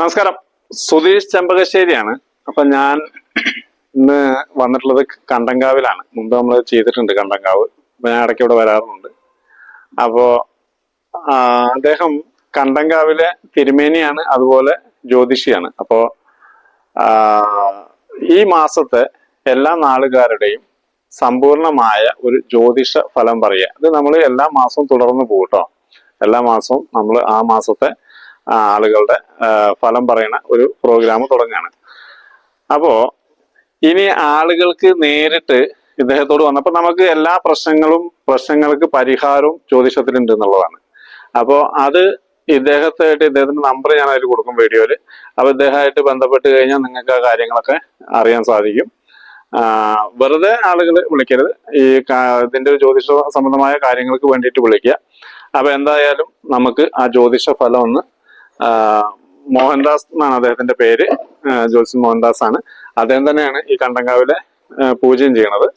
നമസ്കാരം. സുധീഷ് ചെമ്പകശ്ശേരിയാണ്. അപ്പൊ ഞാൻ ഇന്ന് വന്നിട്ടുള്ളത് കണ്ടങ്കാവിലാണ്. മുമ്പ് നമ്മൾ ചെയ്തിട്ടുണ്ട് കണ്ടങ്കാവ്. ഞാൻ ഇടയ്ക്ക് ഇവിടെ വരാറുണ്ട്. അപ്പോ അദ്ദേഹം കണ്ടങ്കാവിലെ തിരുമേനിയാണ് അതുപോലെ ജ്യോതിഷിയാണ്. അപ്പോ ഈ മാസത്തെ എല്ലാ നാളുകാരുടെയും സമ്പൂർണമായ ഒരു ജ്യോതിഷ ഫലം പറയുക. ഇത് നമ്മൾ എല്ലാ മാസവും തുടർന്ന് പോകട്ടോ എല്ലാ മാസവും നമ്മൾ ആ മാസത്തെ ആളുകളുടെ ഫലം പറയുന്ന ഒരു പ്രോഗ്രാം തുടങ്ങുകയാണ് അപ്പോൾ ഇനി ആളുകൾക്ക് നേരിട്ട് ഇദ്ദേഹത്തോട് വന്നപ്പോൾ നമുക്ക് എല്ലാ പ്രശ്നങ്ങളും പ്രശ്നങ്ങൾക്ക് പരിഹാരവും ജ്യോതിഷത്തിലുണ്ട് എന്നുള്ളതാണ്. അപ്പോൾ അത് ഇദ്ദേഹത്തായിട്ട് ഇദ്ദേഹത്തിന്റെ നമ്പർ ഞാൻ അതിൽ കൊടുക്കും വീഡിയോയിൽ അപ്പോൾ ഇദ്ദേഹമായിട്ട് ബന്ധപ്പെട്ട് കഴിഞ്ഞാൽ നിങ്ങൾക്ക് ആ കാര്യങ്ങളൊക്കെ അറിയാൻ സാധിക്കും. വെറുതെ ആളുകൾ വിളിക്കരുത്. ഈ ഇതിന്റെ ജ്യോതിഷ സംബന്ധമായ കാര്യങ്ങൾക്ക് വേണ്ടിയിട്ട് വിളിക്കുക. അപ്പൊ എന്തായാലും നമുക്ക് ആ ജ്യോതിഷ ഫലം ഒന്ന് മോഹൻദാസ് എന്നാണ് അദ്ദേഹത്തിന്റെ പേര്. ജോത്സ്യൻ മോഹൻദാസ് ആണ് അദ്ദേഹം തന്നെയാണ് ഈ കണ്ടങ്കാവിലെ പൂജയും ചെയ്യണത്.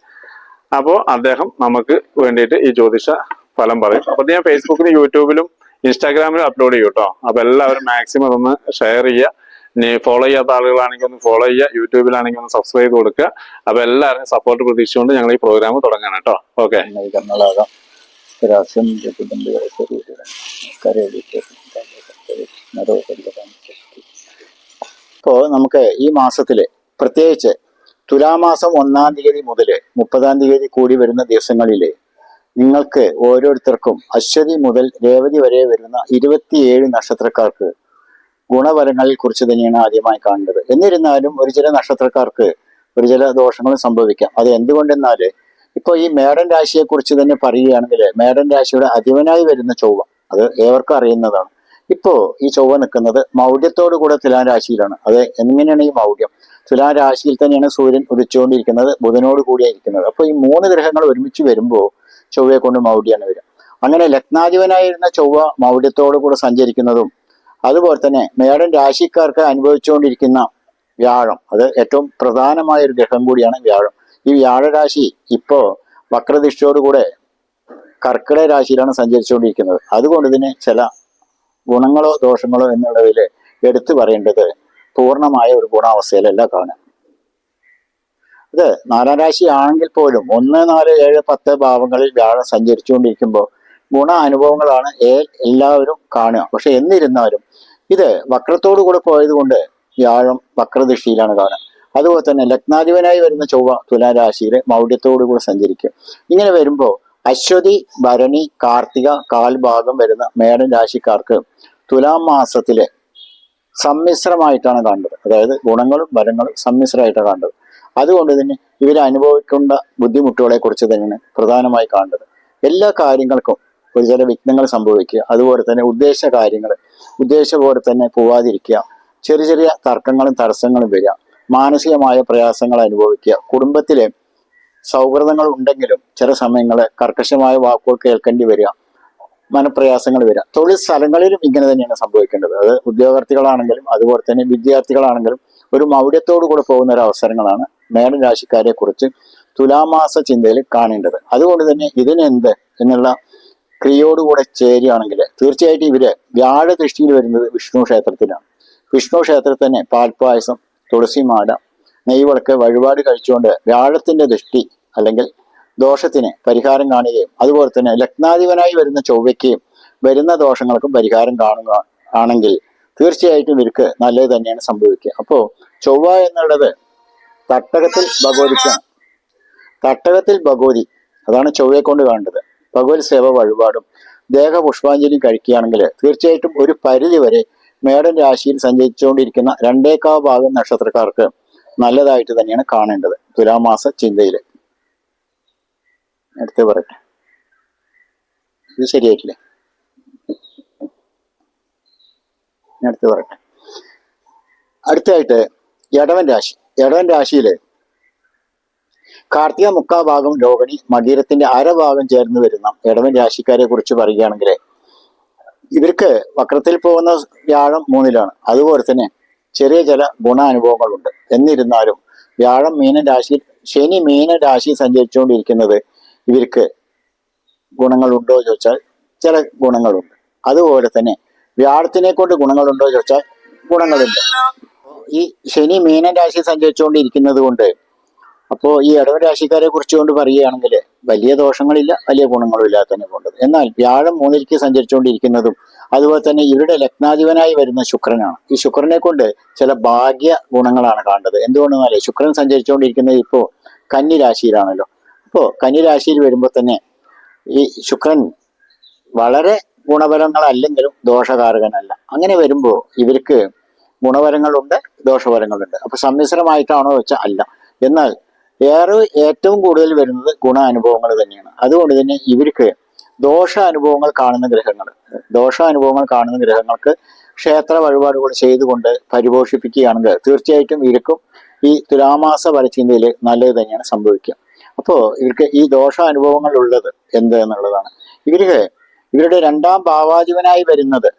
അപ്പോൾ അദ്ദേഹം നമുക്ക് വേണ്ടിയിട്ട് ഈ ജ്യോതിഷ ഫലം പറയും. അപ്പൊ ഞാൻ ഫേസ്ബുക്കിലും യൂട്യൂബിലും ഇൻസ്റ്റാഗ്രാമിലും അപ്ലോഡ് ചെയ്യും കേട്ടോ. അപ്പൊ എല്ലാവരും മാക്സിമം ഒന്ന് ഷെയർ ചെയ്യുക. ഇനി ഫോളോ ചെയ്യാത്ത ആളുകളാണെങ്കിൽ ഒന്ന് ഫോളോ ചെയ്യുക. യൂട്യൂബിലാണെങ്കിൽ ഒന്ന് സബ്സ്ക്രൈബ് കൊടുക്കുക. അപ്പൊ എല്ലാവരും സപ്പോർട്ട് പ്രതീക്ഷിച്ചുകൊണ്ട് ഞങ്ങൾ ഈ പ്രോഗ്രാം തുടങ്ങണം കേട്ടോ. ഓക്കെ നവീകരണങ്ങളാകാം ഇപ്പോൾ നമുക്ക് ഈ മാസത്തിൽ പ്രത്യേകിച്ച് തുലാമാസം ഒന്നാം തീയതി മുതൽ മുപ്പതാം തീയതി കൂടി വരുന്ന ദിവസങ്ങളിൽ നിങ്ങൾക്ക് ഓരോരുത്തർക്കും അശ്വതി മുതൽ രേവതി വരെ വരുന്ന ഇരുപത്തിയേഴ് നക്ഷത്രക്കാർക്ക് ഗുണഫലങ്ങളെ കുറിച്ച് തന്നെയാണ് ആദ്യമായി കാണേണ്ടത് എന്നിരുന്നാലും ഒരു ചില നക്ഷത്രക്കാർക്ക് ഒരു ചില ദോഷങ്ങളും സംഭവിക്കാം. അത് എന്തുകൊണ്ടെന്നാൽ ഇപ്പൊ ഈ മേടൻ രാശിയെ കുറിച്ച് തന്നെ പറയുകയാണെങ്കിൽ മേടൻ രാശിയുടെ അധിപനായി വരുന്ന ചൊവ്വ അത് ഏവർക്കും അറിയുന്നതാണ്. ഇപ്പോ ഈ ചൊവ്വ നിൽക്കുന്നത് മൗഢ്യത്തോടു കൂടെ തുലാം രാശിയിലാണ്. അത് എങ്ങനെയാണ് ഈ മൗഢ്യം? തുലാം രാശിയിൽ തന്നെയാണ് സൂര്യൻ ഉദിച്ചുകൊണ്ടിരിക്കുന്നത് ബുധനോട് കൂടിയായിരിക്കുന്നത് അപ്പൊ ഈ മൂന്ന് ഗ്രഹങ്ങൾ ഒരുമിച്ച് വരുമ്പോൾ ചൊവ്വയെ കൊണ്ട് മൗഢ്യാണ് വരിക. അങ്ങനെ ലഗ്നാധിപനായിരുന്ന ചൊവ്വ മൗഢ്യത്തോടു കൂടെ സഞ്ചരിക്കുന്നതും അതുപോലെ തന്നെ മേടൻ രാശിക്കാർക്ക് അനുഭവിച്ചുകൊണ്ടിരിക്കുന്ന വ്യാഴം അത് ഏറ്റവും പ്രധാനമായ ഒരു ഗ്രഹം കൂടിയാണ് വ്യാഴം. ഈ വ്യാഴരാശി ഇപ്പോ വക്രദിഷ്ടയോടുകൂടെ കർക്കിടക രാശിയിലാണ് സഞ്ചരിച്ചുകൊണ്ടിരിക്കുന്നത്. അതുകൊണ്ട് തന്നെ ചില ഗുണങ്ങളോ ദോഷങ്ങളോ എന്നുള്ളതിൽ എടുത്തു പറയേണ്ടത് പൂർണമായ ഒരു ഗുണാവസ്ഥയിലല്ല കാണുക. ഇത് നാലാം രാശി ആണെങ്കിൽ പോലും ഒന്ന് നാല് ഏഴ് പത്ത് ഭാവങ്ങളിൽ വ്യാഴം സഞ്ചരിച്ചുകൊണ്ടിരിക്കുമ്പോൾ ഗുണ അനുഭവങ്ങളാണ് എല്ലാവരും കാണുക. പക്ഷെ എന്നിരുന്നാലും ഇത് വക്രത്തോടു കൂടെ പോയത് കൊണ്ട് വ്യാഴം വക്രദൃഷ്ടിയിലാണ് കാണുക. അതുപോലെ തന്നെ ലഗ്നാധിപനായി വരുന്ന ചൊവ്വ തുലാരാശിയിൽ മൗഢ്യത്തോടു കൂടെ സഞ്ചരിക്കും ഇങ്ങനെ വരുമ്പോൾ അശ്വതി ഭരണി കാർത്തിക കാൽഭാഗം വരുന്ന മേടൻ രാശിക്കാർക്ക് തുലാം മാസത്തിലെ സമ്മിശ്രമായിട്ടാണ് കണ്ടത്. അതായത് ഗുണങ്ങളും ഫലങ്ങളും സമ്മിശ്രമായിട്ടാണ് കണ്ടത്. അതുകൊണ്ട് തന്നെ ഇവർ അനുഭവിക്കേണ്ട ബുദ്ധിമുട്ടുകളെ കുറിച്ച് തന്നെയാണ് പ്രധാനമായി കാണേണ്ടത് എല്ലാ കാര്യങ്ങൾക്കും ഒരു ചില വിഘ്നങ്ങൾ സംഭവിക്കുക അതുപോലെ തന്നെ ഉദ്ദേശ കാര്യങ്ങൾ ഉദ്ദേശ പോലെ തന്നെ പോവാതിരിക്കുക ചെറിയ ചെറിയ തർക്കങ്ങളും തടസ്സങ്ങളും വരിക മാനസികമായ പ്രയാസങ്ങൾ അനുഭവിക്കുക കുടുംബത്തിലെ സൗഹൃദങ്ങൾ ഉണ്ടെങ്കിലും ചില സമയങ്ങളിൽ കർക്കശമായ വാക്കുകൾ കേൾക്കേണ്ടി വരിക മനപ്രയാസങ്ങൾ വരിക. തൊഴിൽ സ്ഥലങ്ങളിലും ഇങ്ങനെ തന്നെയാണ് സംഭവിക്കേണ്ടത്. അത് ഉദ്യോഗാർത്ഥികളാണെങ്കിലും അതുപോലെ തന്നെ വിദ്യാർത്ഥികളാണെങ്കിലും ഒരു മൗഢ്യത്തോടു കൂടെ പോകുന്ന ഒരു അവസരങ്ങളാണ് മേടൻ രാശിക്കാരെ കുറിച്ച് തുലാമാസ ചിന്തയിൽ കാണേണ്ടത്. അതുകൊണ്ട് തന്നെ ഇതിനെന്ത് എന്നുള്ള ക്രിയയോടുകൂടെ ചേരുകയാണെങ്കിൽ തീർച്ചയായിട്ടും ഇവർ വ്യാഴ ദൃഷ്ടിയിൽ വരുന്നത് വിഷ്ണു ക്ഷേത്രത്തിലാണ്. വിഷ്ണു ക്ഷേത്രത്തിൽ തന്നെ പാൽപ്പായസം തുളസിമാല നെയ്വിളക്ക് വഴിപാട് കഴിച്ചുകൊണ്ട് വ്യാഴത്തിന്റെ ദൃഷ്ടി അല്ലെങ്കിൽ ദോഷത്തിന് പരിഹാരം കാണുകയും അതുപോലെ തന്നെ ലഗ്നാധിപനായി വരുന്ന ചൊവ്വയ്ക്ക് വരുന്ന ദോഷങ്ങൾക്കും പരിഹാരം കാണുക ആണെങ്കിൽ തീർച്ചയായിട്ടും ഇവർക്ക് നല്ലത് തന്നെയാണ് സംഭവിക്കുക. അപ്പോ ചൊവ്വ എന്നുള്ളത് തട്ടകത്തിൽ ഭഗവതിക്കാണ്. തട്ടകത്തിൽ ഭഗവതി അതാണ് ചൊവ്വയെ കൊണ്ട് കാണേണ്ടത് ഭഗവത് സേവ വഴിപാടും ദേഹ പുഷ്പാഞ്ജലി കഴിക്കുകയാണെങ്കിൽ തീർച്ചയായിട്ടും ഒരു പരിധി വരെ മേടൻ രാശിയിൽ സഞ്ചരിച്ചുകൊണ്ടിരിക്കുന്ന രണ്ടേക്കാ ഭാഗം നക്ഷത്രക്കാർക്ക് നല്ലതായിട്ട് തന്നെയാണ് കാണേണ്ടത്. തുലാമാസ ചിന്തയിൽ അടുത്ത് പറയട്ടെ. ഇത് ശരിയായിട്ടില്ലേ. അടുത്ത് പറയട്ടെ. അടുത്തായിട്ട് ഇടവൻ രാശി. ഇടവൻ രാശിയിൽ കാർത്തിക മുക്കാ ഭാഗം രോഹിണി മകീരത്തിന്റെ അരഭാഗം ചേർന്ന് വരുന്ന ഇടവൻ രാശിക്കാരെ കുറിച്ച് പറയുകയാണെങ്കിൽ ഇവർക്ക് വക്രത്തിൽ പോകുന്ന വ്യാഴം മൂന്നിലാണ്. അതുപോലെ തന്നെ ചെറിയ ചില ഗുണാനുഭവങ്ങളുണ്ട്. എന്നിരുന്നാലും വ്യാഴം മീന രാശിയിൽ ശനി മീന രാശി സഞ്ചരിച്ചുകൊണ്ടിരിക്കുന്നത് ഇവർക്ക് ഗുണങ്ങളുണ്ടോ ചോദിച്ചാൽ ചില ഗുണങ്ങളുണ്ട്. അതുപോലെ തന്നെ വ്യാഴത്തിനെ കൊണ്ട് ഗുണങ്ങളുണ്ടോ ചോദിച്ചാൽ ഗുണങ്ങളുണ്ട്. ഈ ശനി മീനരാശി സഞ്ചരിച്ചുകൊണ്ടിരിക്കുന്നത് കൊണ്ട് അപ്പോൾ ഈ ഇടവ രാശിക്കാരെ കുറിച്ച് കൊണ്ട് പറയുകയാണെങ്കിൽ വലിയ ദോഷങ്ങളില്ല വലിയ ഗുണങ്ങളും ഇല്ലാതെ തന്നെ പോകേണ്ടത് എന്നാൽ വ്യാഴം മൂന്നിലേക്ക് സഞ്ചരിച്ചുകൊണ്ടിരിക്കുന്നതും അതുപോലെ തന്നെ ഇവരുടെ ലഗ്നാധിപനായി വരുന്ന ശുക്രനാണ്. ഈ ശുക്രനെ കൊണ്ട് ചില ഭാഗ്യ ഗുണങ്ങളാണ് കാണുന്നത് എന്തുകൊണ്ടെന്നാലേ ശുക്രൻ സഞ്ചരിച്ചുകൊണ്ടിരിക്കുന്നത് ഇപ്പോൾ കന്നി രാശിയിലാണല്ലോ. അപ്പോൾ കന്നി രാശിയിൽ വരുമ്പോൾ തന്നെ ഈ ശുക്രൻ വളരെ ഗുണപരങ്ങളല്ലെങ്കിലും ദോഷകാരകനല്ല. അങ്ങനെ വരുമ്പോൾ ഇവർക്ക് ഗുണപരങ്ങളുണ്ട് ദോഷപരങ്ങളുണ്ട് അപ്പൊ സമ്മിശ്രമായിട്ടാണോ വെച്ചാൽ അല്ല. എന്നാൽ ഏറെ ഏറ്റവും കൂടുതൽ വരുന്നത് ഗുണാനുഭവങ്ങൾ തന്നെയാണ്. അതുകൊണ്ട് തന്നെ ഇവർക്ക് ദോഷാനുഭവങ്ങൾ കാണുന്ന ഗ്രഹങ്ങൾ ദോഷാനുഭവങ്ങൾ കാണുന്ന ഗ്രഹങ്ങൾക്ക് ക്ഷേത്ര വഴിപാടുകൾ ചെയ്തുകൊണ്ട് പരിപോഷിപ്പിക്കുകയാണെങ്കിൽ തീർച്ചയായിട്ടും ഇവർക്കും ഈ തുലാമാസ ഫലചിന്തയിൽ നല്ലത് തന്നെയാണ് സംഭവിക്കുക. അപ്പോൾ ഇവർക്ക് ഈ ദോഷാനുഭവങ്ങൾ ഉള്ളത് എന്ത് എന്നുള്ളതാണ്. ഇവർക്ക് ഇവരുടെ രണ്ടാം ഭാവാധിപനായി വരുന്നത്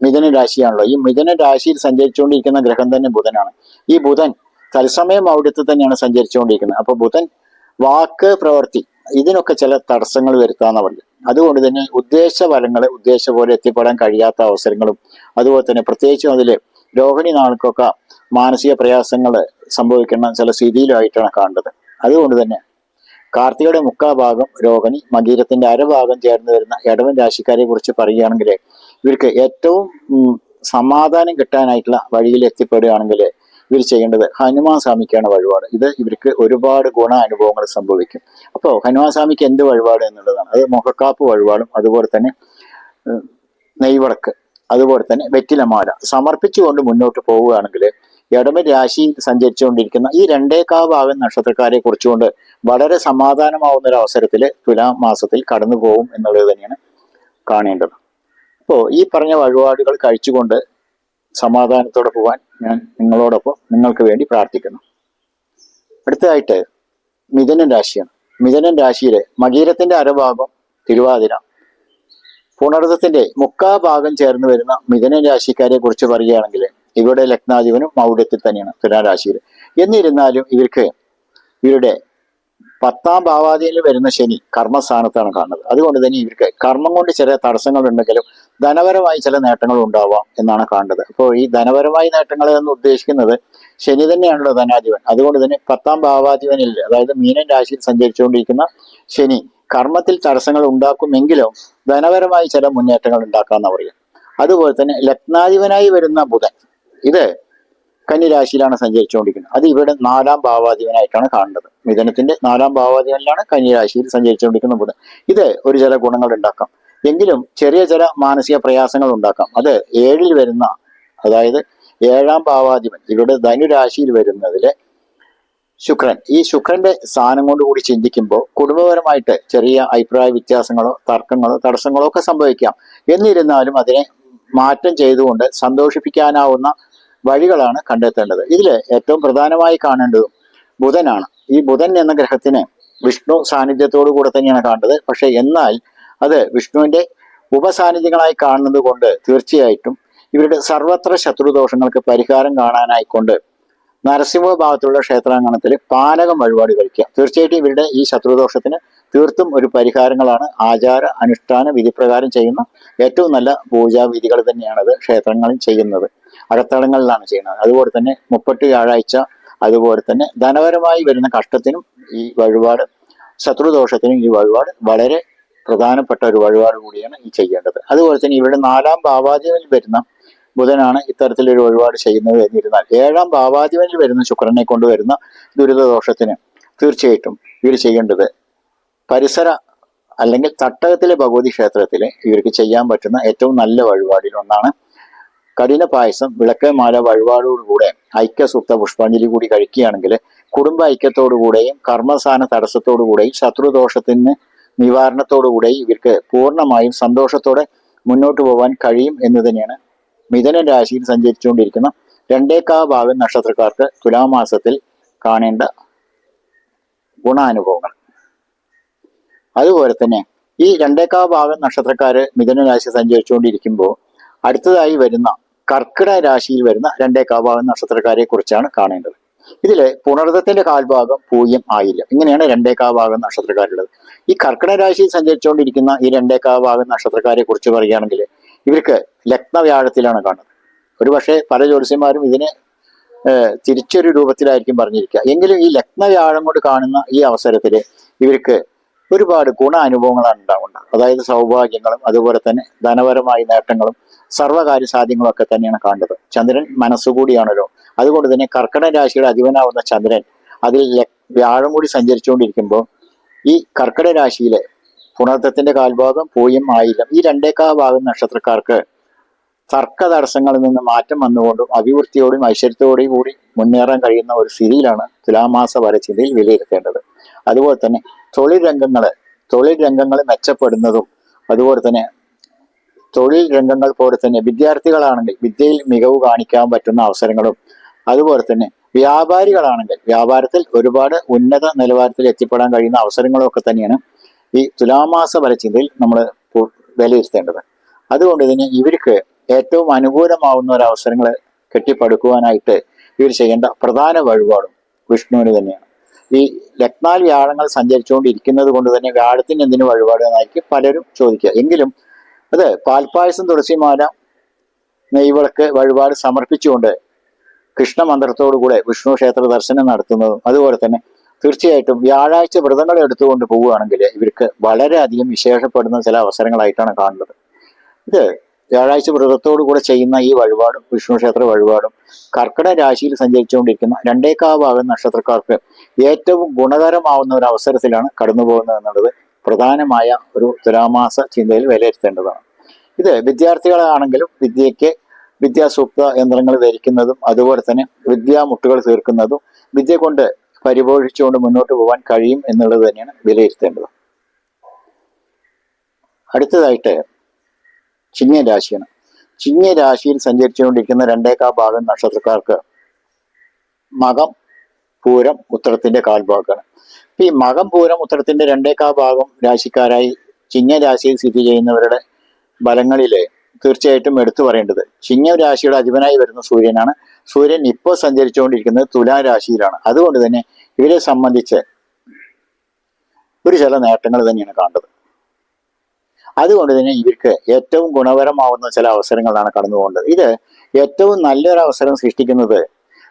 മിഥുന രാശിയാണല്ലോ ഈ മിഥുന രാശിയിൽ സഞ്ചരിച്ചുകൊണ്ടിരിക്കുന്ന ഗ്രഹം തന്നെ ബുധനാണ്. ഈ ബുധൻ തത്സമയം അവിടുത്തെ തന്നെയാണ് സഞ്ചരിച്ചുകൊണ്ടിരിക്കുന്നത്. അപ്പൊ ബുധൻ വാക്ക് പ്രവൃത്തി ഇതിനൊക്കെ ചില തടസ്സങ്ങൾ വരുത്താന്ന് പറഞ്ഞു അതുകൊണ്ട് തന്നെ ഉദ്ദേശ ഫലങ്ങൾ ഉദ്ദേശ പോലെ എത്തിപ്പെടാൻ കഴിയാത്ത അവസരങ്ങളും അതുപോലെ തന്നെ പ്രത്യേകിച്ചും അതിൽ രോഹിണി നാൾക്കൊക്കെ മാനസിക പ്രയാസങ്ങൾ സംഭവിക്കുന്ന ചില സ്ഥിതിയിലായിട്ടാണ് കാണുന്നത് അതുകൊണ്ട് തന്നെ കാർത്തികയുടെ മുക്കാ ഭാഗം രോഹിണി മകീരത്തിന്റെ അരഭാഗം ചേർന്ന് വരുന്ന ഇടവൻ രാശിക്കാരെ കുറിച്ച് പറയുകയാണെങ്കിൽ ഇവർക്ക് ഏറ്റവും സമാധാനം കിട്ടാനായിട്ടുള്ള വഴിയിൽ എത്തിപ്പെടുകയാണെങ്കിൽ ഇവർ ചെയ്യേണ്ടത് ഹനുമാൻ സ്വാമിക്കാണ് വഴിപാട്. ഇത് ഇവർക്ക് ഒരുപാട് ഗുണ അനുഭവങ്ങൾ സംഭവിക്കും. അപ്പോൾ ഹനുമാൻ സ്വാമിക്ക് എന്ത് വഴിപാട് എന്നുള്ളതാണ്. അത് മുഖക്കാപ്പ് വഴിപാടും അതുപോലെ തന്നെ നെയ്വിളക്ക് അതുപോലെ തന്നെ വെറ്റിലമാല. സമർപ്പിച്ചുകൊണ്ട് മുന്നോട്ട് പോവുകയാണെങ്കിൽ ഇടമ രാശി സഞ്ചരിച്ചുകൊണ്ടിരിക്കുന്ന ഈ രണ്ടേകാ ഭാഗം നക്ഷത്രക്കാരെ കുറിച്ചുകൊണ്ട് വളരെ സമാധാനമാവുന്ന ഒരു അവസരത്തിൽ തുലാം മാസത്തിൽ കടന്നു പോകും എന്നുള്ളത് തന്നെയാണ് കാണേണ്ടത്. അപ്പോൾ ഈ പറഞ്ഞ വഴിപാടുകൾ കഴിച്ചുകൊണ്ട് സമാധാനത്തോടെ പോകാൻ ഞാൻ നിങ്ങളോടൊപ്പം നിങ്ങൾക്ക് വേണ്ടി പ്രാർത്ഥിക്കുന്നു. അടുത്തതായിട്ട് മിഥുനൻ രാശിയാണ്. മിഥുനൻ രാശിയിലെ മകീരത്തിന്റെ അരഭാഗം തിരുവാതിര. പുണർദത്തിന്റെ മുക്കാ ഭാഗം ചേർന്ന് വരുന്ന മിഥുനൻ രാശിക്കാരെ കുറിച്ച് പറയുകയാണെങ്കിൽ ഇവരുടെ ലഗ്നാധിപനും മൗഢ്യത്തിൽ തന്നെയാണ് തുലാരാശിയിൽ എന്നിരുന്നാലും ഇവർക്ക് ഇവരുടെ പത്താം ഭാവാദിയിൽ വരുന്ന ശനി കർമ്മസ്ഥാനത്താണ് കാണുന്നത്. അതുകൊണ്ട് തന്നെ ഇവർക്ക് കർമ്മം കൊണ്ട് ചില തടസ്സങ്ങൾ ഉണ്ടെങ്കിലും ധനപരമായി ചില നേട്ടങ്ങൾ ഉണ്ടാവാം എന്നാണ് കാണുന്നത്. അപ്പോൾ ഈ ധനപരമായ നേട്ടങ്ങൾ എന്ന് ഉദ്ദേശിക്കുന്നത് ശനി തന്നെയാണല്ലോ ധനാധിപൻ. അതുകൊണ്ട് തന്നെ പത്താം ഭാവാധിപനിൽ അതായത് മീനൻ രാശിയിൽ സഞ്ചരിച്ചുകൊണ്ടിരിക്കുന്ന ശനി കർമ്മത്തിൽ തടസ്സങ്ങൾ ഉണ്ടാക്കുമെങ്കിലും ധനപരമായി ചില മുന്നേറ്റങ്ങൾ ഉണ്ടാക്കാമെന്ന് പറയും അതുപോലെ തന്നെ ലഗ്നാധിപനായി വരുന്ന ബുധൻ ഇത് കന്നിരാശിയിലാണ് സഞ്ചരിച്ചുകൊണ്ടിരിക്കുന്നത്. അത് ഇവിടെ നാലാം ഭാവാധിപനായിട്ടാണ് കാണുന്നത് മിഥുനത്തിന്റെ നാലാം ഭാവാധിപനിലാണ് കന്നിരാശിയിൽ സഞ്ചരിച്ചുകൊണ്ടിരിക്കുന്ന ബുധൻ. ഇത് ഒരു ചില ഗുണങ്ങൾ ഉണ്ടാക്കാം. എങ്കിലും ചെറിയ ചില മാനസിക പ്രയാസങ്ങൾ ഉണ്ടാക്കാം. അത് ഏഴിൽ വരുന്ന അതായത് ഏഴാം ഭാവാധിപൻ ഇവിടെ ധനുരാശിയിൽ വരുന്നതിൽ ശുക്രൻ. ഈ ശുക്രന്റെ സ്ഥാനം കൊണ്ട് കൂടി ചിന്തിക്കുമ്പോൾ കുടുംബപരമായിട്ട് ചെറിയ അഭിപ്രായ വ്യത്യാസങ്ങളോ തർക്കങ്ങളോ തടസ്സങ്ങളോ ഒക്കെ സംഭവിക്കാം. എന്നിരുന്നാലും അതിനെ മാറ്റം ചെയ്തുകൊണ്ട് സന്തോഷിപ്പിക്കാനാവുന്ന വഴികളാണ് കണ്ടെത്തേണ്ടത്. ഇതിൽ ഏറ്റവും പ്രധാനമായി കാണേണ്ടതും ബുധനാണ്. ഈ ബുധൻ എന്ന ഗ്രഹത്തിന് വിഷ്ണു സാന്നിധ്യത്തോടു കൂടെ തന്നെയാണ് കാണേണ്ടത്. പക്ഷെ എന്നാൽ അത് വിഷ്ണുവിന്റെ ഉപസാന്നിധ്യങ്ങളായി കാണുന്നത് കൊണ്ട് തീർച്ചയായിട്ടും ഇവരുടെ സർവത്ര ശത്രുദോഷങ്ങൾക്ക് പരിഹാരം കാണാനായിക്കൊണ്ട് നരസിംഹ ഭാഗത്തുള്ള ക്ഷേത്രാങ്കണത്തിൽ പാനകം വഴിപാട് കഴിക്കുക. തീർച്ചയായിട്ടും ഇവരുടെ ഈ ശത്രുദോഷത്തിന് തീർത്തും ഒരു പരിഹാരങ്ങളാണ്. ആചാര അനുഷ്ഠാന വിധിപ്രകാരം ചെയ്യുന്ന ഏറ്റവും നല്ല പൂജാവിധികൾ തന്നെയാണത് ക്ഷേത്രങ്ങളിൽ ചെയ്യുന്നത്. അകത്തളങ്ങളിലാണ് ചെയ്യുന്നത്. അതുപോലെ തന്നെ മുപ്പത്തി വ്യാഴാഴ്ച അതുപോലെ തന്നെ ധനപരമായി വരുന്ന കഷ്ടത്തിനും ഈ വഴിപാട് ശത്രുദോഷത്തിനും ഈ വഴിപാട് വളരെ പ്രധാനപ്പെട്ട ഒരു വഴിപാട് കൂടിയാണ് ഈ ചെയ്യേണ്ടത്. അതുപോലെ തന്നെ ഇവിടെ നാലാം ഭാവാധിപനിൽ വരുന്ന ബുധനാണ് ഇത്തരത്തിലൊരു വഴിപാട് ചെയ്യുന്നത് എന്നിരുന്നാൽ ഏഴാം ഭാവാധിപനിൽ വരുന്ന ശുക്രനെ കൊണ്ടുവരുന്ന ദുരിതദോഷത്തിന് തീർച്ചയായിട്ടും ഇവർ ചെയ്യേണ്ടത് പരിസര അല്ലെങ്കിൽ തട്ടകത്തിലെ ഭഗവതി ക്ഷേത്രത്തിൽ ഇവർക്ക് ചെയ്യാൻ പറ്റുന്ന ഏറ്റവും നല്ല വഴിപാടിൽ ഒന്നാണ് കഠിന പായസം വിളക്കമാല വഴിപാടോടുകൂടെ ഐക്യസുപ്ത പുഷ്പാഞ്ജലി കൂടി കഴിക്കുകയാണെങ്കിൽ കുടുംബ ഐക്യത്തോടുകൂടെയും കർമ്മസ്ഥാന തടസ്സത്തോടുകൂടെയും ശത്രുദോഷത്തിന് നിവാരണത്തോടുകൂടെയും ഇവർക്ക് പൂർണമായും സന്തോഷത്തോടെ മുന്നോട്ട് പോകാൻ കഴിയും എന്ന് തന്നെയാണ് മിഥുന രാശിയിൽ സഞ്ചരിച്ചുകൊണ്ടിരിക്കുന്ന രണ്ടേക്കാ ഭാഗം നക്ഷത്രക്കാർക്ക് തുലാമാസത്തിൽ കാണേണ്ട ഗുണാനുഭവങ്ങൾ. അതുപോലെ തന്നെ ഈ രണ്ടേക്കാ ഭാഗം നക്ഷത്രക്കാര് മിഥുന രാശി സഞ്ചരിച്ചുകൊണ്ടിരിക്കുമ്പോൾ അടുത്തതായി വരുന്ന കർക്കിടക രാശിയിൽ വരുന്ന രണ്ടേ ഭാഗം നക്ഷത്രക്കാരെ കുറിച്ചാണ് കാണേണ്ടത്. ഇതിൽ പുണർദത്തിന്റെ കാൽഭാഗം പൂയം ആയില്ല. ഇങ്ങനെയാണ് രണ്ടേക്കാഭാഗം നക്ഷത്രക്കാരുള്ളത്. ഈ കർക്കിടക രാശിയിൽ സഞ്ചരിച്ചുകൊണ്ടിരിക്കുന്ന ഈ രണ്ടേക്കാഭാഗം നക്ഷത്രക്കാരെ കുറിച്ച് പറയുകയാണെങ്കിൽ ഇവർക്ക് ലഗ്നവ്യാഴത്തിലാണ് കാണുന്നത്. ഒരുപക്ഷെ പല ജ്യോതിഷന്മാരും ഇതിനെ തിരിച്ചൊരു രൂപത്തിലായിരിക്കും പറഞ്ഞിരിക്കുക. എങ്കിലും ഈ ലഗ്ന വ്യാഴം കൊണ്ട് കാണുന്ന ഈ അവസരത്തിൽ ഇവർക്ക് ഒരുപാട് ഗുണ അനുഭവങ്ങളാണ് ഉണ്ടാവുന്നത് അതായത് സൗഭാഗ്യങ്ങളും അതുപോലെ തന്നെ ധനപരമായ നേട്ടങ്ങളും സർവകാര്യ സാധ്യങ്ങളും ഒക്കെ തന്നെയാണ് കാണുന്നത്. ചന്ദ്രൻ മനസ്സുകൂടിയാണല്ലോ. അതുകൊണ്ട് തന്നെ കർക്കടക രാശിയുടെ അധിപനാവുന്ന ചന്ദ്രൻ അതിൽ വ്യാഴം കൂടി സഞ്ചരിച്ചുകൊണ്ടിരിക്കുമ്പോൾ ഈ കർക്കടക രാശിയിലെ പുണർത്തത്തിന്റെ കാൽഭാഗം പൂയം ആയില്ല. ഈ രണ്ടേക്കാ ഭാഗം നക്ഷത്രക്കാർക്ക് തർക്ക തടസ്സങ്ങളിൽ നിന്ന് മാറ്റം വന്നുകൊണ്ടും അഭിവൃദ്ധിയോടും ഐശ്വര്യത്തോടെയും കൂടി മുന്നേറാൻ കഴിയുന്ന ഒരു സ്ഥിതിയിലാണ് തുലാമാസ വരച്ചിന്തയിൽ വിലയിരുത്തേണ്ടത്. അതുപോലെ തന്നെ തൊഴിൽ രംഗങ്ങൾ തൊഴിൽ രംഗങ്ങൾ മെച്ചപ്പെടുന്നതും അതുപോലെ തന്നെ തൊഴിൽ രംഗങ്ങൾ പോലെ തന്നെ വിദ്യാർത്ഥികളാണെങ്കിൽ വിദ്യയിൽ മികവ് കാണിക്കാൻ പറ്റുന്ന അവസരങ്ങളും അതുപോലെ തന്നെ വ്യാപാരികളാണെങ്കിൽ വ്യാപാരത്തിൽ ഒരുപാട് ഉന്നത നിലവാരത്തിൽ എത്തിപ്പെടാൻ കഴിയുന്ന അവസരങ്ങളൊക്കെ തന്നെയാണ് ഈ തുലാമാസ വരച്ചിന്തയിൽ നമ്മൾ വിലയിരുത്തേണ്ടത്. അതുകൊണ്ട് തന്നെ ഇവർക്ക് ഏറ്റവും അനുകൂലമാവുന്ന ഒരു അവസരങ്ങൾ കെട്ടിപ്പടുക്കുവാനായിട്ട് ഇവർ ചെയ്യേണ്ട പ്രധാന വഴിപാടും വിഷ്ണുവിന് തന്നെയാണ്. ഈ ലക്നാൽ വ്യാഴങ്ങൾ സഞ്ചരിച്ചുകൊണ്ടിരിക്കുന്നത് കൊണ്ട് തന്നെ വ്യാഴത്തിന് എന്തിനു വഴിപാട് എന്നായിരിക്കും പലരും ചോദിക്കുക. എങ്കിലും അത് പാൽപ്പായസം തുളസിമാല നെയ്വിളക്ക് വഴിപാട് സമർപ്പിച്ചുകൊണ്ട് കൃഷ്ണമന്ത്രത്തോടുകൂടെ വിഷ്ണു ക്ഷേത്ര ദർശനം നടത്തുന്നതും അതുപോലെ തന്നെ തീർച്ചയായിട്ടും വ്യാഴാഴ്ച വ്രതങ്ങൾ എടുത്തുകൊണ്ട് പോവുകയാണെങ്കിൽ ഇവർക്ക് വളരെയധികം വിശേഷപ്പെടുന്ന ചില അവസരങ്ങളായിട്ടാണ് കാണുന്നത്. ഇത് വ്യാഴാഴ്ച വ്രതത്തോടു കൂടെ ചെയ്യുന്ന ഈ വഴിപാടും വിഷ്ണു ക്ഷേത്ര വഴിപാടും കർക്കിടക രാശിയിൽ സഞ്ചരിച്ചുകൊണ്ടിരിക്കുന്ന രണ്ടേക്കാവാകുന്ന നക്ഷത്രക്കാർക്ക് ഏറ്റവും ഗുണകരമാവുന്ന ഒരു അവസരത്തിലാണ് കടന്നു പോകുന്നത് എന്നുള്ളത് പ്രധാനമായ ഒരു തുലാമാസ ചിന്തയിൽ വിലയിരുത്തേണ്ടതാണ്. ഇത് വിദ്യാർത്ഥികളാണെങ്കിലും വിദ്യയ്ക്ക് വിദ്യാസൂക്ത യന്ത്രങ്ങൾ ധരിക്കുന്നതും അതുപോലെ തന്നെ വിദ്യാമുട്ടുകൾ തീർക്കുന്നതും വിദ്യ കൊണ്ട് പരിപോഷിച്ചുകൊണ്ട് മുന്നോട്ട് പോകാൻ കഴിയും എന്നുള്ളത് തന്നെയാണ് വിലയിരുത്തേണ്ടത്. അടുത്തതായിട്ട് ചിങ്ങ രാശിയാണ് ചിങ്ങ രാശിയിൽ സഞ്ചരിച്ചുകൊണ്ടിരിക്കുന്ന രണ്ടേക്കാ ഭാഗം നക്ഷത്രക്കാർക്ക് മകം പൂരം ഉത്തരത്തിന്റെ കാൽഭാഗമാണ് ഈ മകം പൂരം ഉത്തരത്തിന്റെ രണ്ടേക്കാ ഭാഗം രാശിക്കാരായി ചിങ്ങ രാശിയിൽ സ്ഥിതി ചെയ്യുന്നവരുടെ ബലങ്ങളിൽ തീർച്ചയായിട്ടും എടുത്തു പറയേണ്ടത് ചിങ്ങ രാശിയുടെ അധിപനായി വരുന്ന സൂര്യനാണ്. സൂര്യൻ ഇപ്പോൾ സഞ്ചരിച്ചുകൊണ്ടിരിക്കുന്നത് തുലാരാശിയിലാണ് അതുകൊണ്ട് തന്നെ ഇവരെ സംബന്ധിച്ച് ഒരു ചില നേട്ടങ്ങൾ തന്നെയാണ് കാണേണ്ടത്. അതുകൊണ്ട് തന്നെ ഇവർക്ക് ഏറ്റവും ഗുണപരമാവുന്ന ചില അവസരങ്ങളാണ് കടന്നു പോകേണ്ടത് ഇത് ഏറ്റവും നല്ലൊരു അവസരം സൃഷ്ടിക്കുന്നത്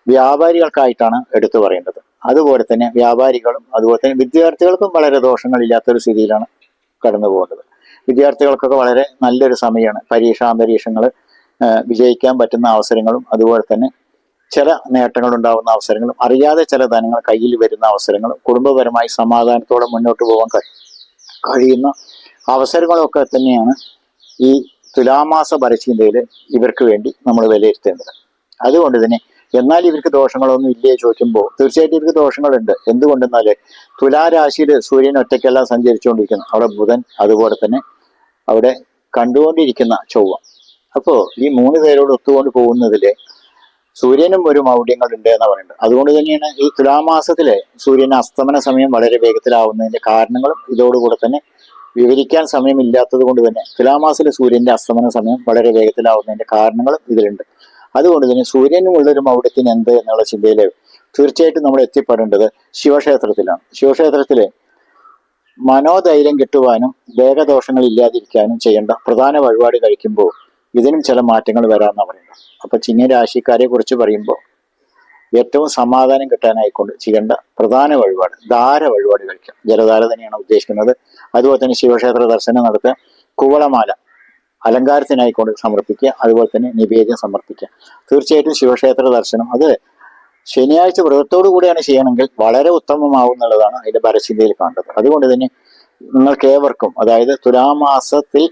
വ്യാപാരികൾക്കായിട്ടാണ് എടുത്തു പറയേണ്ടത്. അതുപോലെ തന്നെ വ്യാപാരികളും അതുപോലെ തന്നെ വിദ്യാർത്ഥികൾക്കും വളരെ ദോഷങ്ങളില്ലാത്തൊരു സ്ഥിതിയിലാണ് കടന്നു പോകേണ്ടത് വിദ്യാർത്ഥികൾക്കൊക്കെ വളരെ നല്ലൊരു സമയമാണ് പരീക്ഷാന്തരീക്ഷങ്ങൾ വിജയിക്കാൻ പറ്റുന്ന അവസരങ്ങളും അതുപോലെ തന്നെ ചില നേട്ടങ്ങൾ ഉണ്ടാകുന്ന അവസരങ്ങളും അറിയാതെ ചില ധനങ്ങൾ കയ്യിൽ വരുന്ന അവസരങ്ങളും കുടുംബപരമായി സമാധാനത്തോടെ മുന്നോട്ട് പോകാൻ കഴിയുന്ന അവസരങ്ങളൊക്കെ തന്നെയാണ് ഈ തുലാമാസ പരചിന്തയിൽ ഇവർക്ക് വേണ്ടി നമ്മൾ വിലയിരുത്തേണ്ടത്. അതുകൊണ്ട് തന്നെ എന്നാൽ ഇവർക്ക് ദോഷങ്ങളൊന്നും ഇല്ലേ ചോദിക്കുമ്പോൾ തീർച്ചയായിട്ടും ഇവർക്ക് ദോഷങ്ങളുണ്ട്. എന്തുകൊണ്ടെന്നാൽ തുലാരാശിയിൽ സൂര്യൻ ഒറ്റയ്ക്കെല്ലാം സഞ്ചരിച്ചുകൊണ്ടിരിക്കുന്നു. അവിടെ ബുധൻ അതുപോലെ തന്നെ അവിടെ കണ്ടുകൊണ്ടിരിക്കുന്ന ചൊവ്വ. അപ്പോൾ ഈ മൂന്ന് പേരോട് ഒത്തുകൊണ്ട് പോകുന്നതിൽ സൂര്യനും ഒരു മൗഢ്യങ്ങളുണ്ട് എന്ന് പറയുന്നത്. അതുകൊണ്ട് തന്നെയാണ് ഈ തുലാമാസത്തിലെ സൂര്യൻ അസ്തമന സമയം വളരെ വേഗത്തിലാവുന്നതിന്റെ കാരണങ്ങളും ഇതോടുകൂടെ തന്നെ വിവരിക്കാൻ സമയമില്ലാത്തത് കൊണ്ട് തന്നെ തുലാമാസിലെ സൂര്യന്റെ അസ്തമന സമയം വളരെ വേഗത്തിലാവുന്നതിന്റെ കാരണങ്ങൾ ഇതിലുണ്ട്. അതുകൊണ്ട് തന്നെ സൂര്യനുമുള്ള ഒരു മൗഢ്യത്തിന് എന്ത് എന്നുള്ള ചിന്തയിൽ തീർച്ചയായിട്ടും നമ്മൾ എത്തിപ്പെടേണ്ടത് ശിവക്ഷേത്രത്തിലാണ്. ശിവക്ഷേത്രത്തിലെ മനോധൈര്യം കിട്ടുവാനും ദേഹദോഷങ്ങൾ ഇല്ലാതിരിക്കാനും ചെയ്യേണ്ട പ്രധാന വഴിപാട് കഴിക്കുമ്പോൾ ഇതിനും ചില മാറ്റങ്ങൾ വരാമെന്ന് പറയുന്നത്. അപ്പൊ ചിങ്ങരാശിക്കാരെ കുറിച്ച് പറയുമ്പോൾ ഏറ്റവും സമാധാനം കിട്ടാനായിക്കൊണ്ട് ചെയ്യേണ്ട പ്രധാന വഴിപാട് ധാര വഴിപാട് കഴിക്കാം. ജലധാര തന്നെയാണ് ഉദ്ദേശിക്കുന്നത്. അതുപോലെ തന്നെ ശിവക്ഷേത്ര ദർശനം നടത്തുക. കുവളമാല അലങ്കാരത്തിനായിക്കൊണ്ട് സമർപ്പിക്കുക. അതുപോലെ തന്നെ നിവേദ്യം സമർപ്പിക്കുക. തീർച്ചയായിട്ടും ശിവക്ഷേത്ര ദർശനം. അത് ശനിയാഴ്ച വ്രതത്തോടു കൂടിയാണ് ചെയ്യണമെങ്കിൽ വളരെ ഉത്തമമാവും എന്നുള്ളതാണ് അതിന്റെ പരസ്യതയിൽ കാണുന്നത് അതുകൊണ്ട് തന്നെ നിങ്ങൾക്ക് ഏവർക്കും അതായത് തുലാമാസത്തിൽ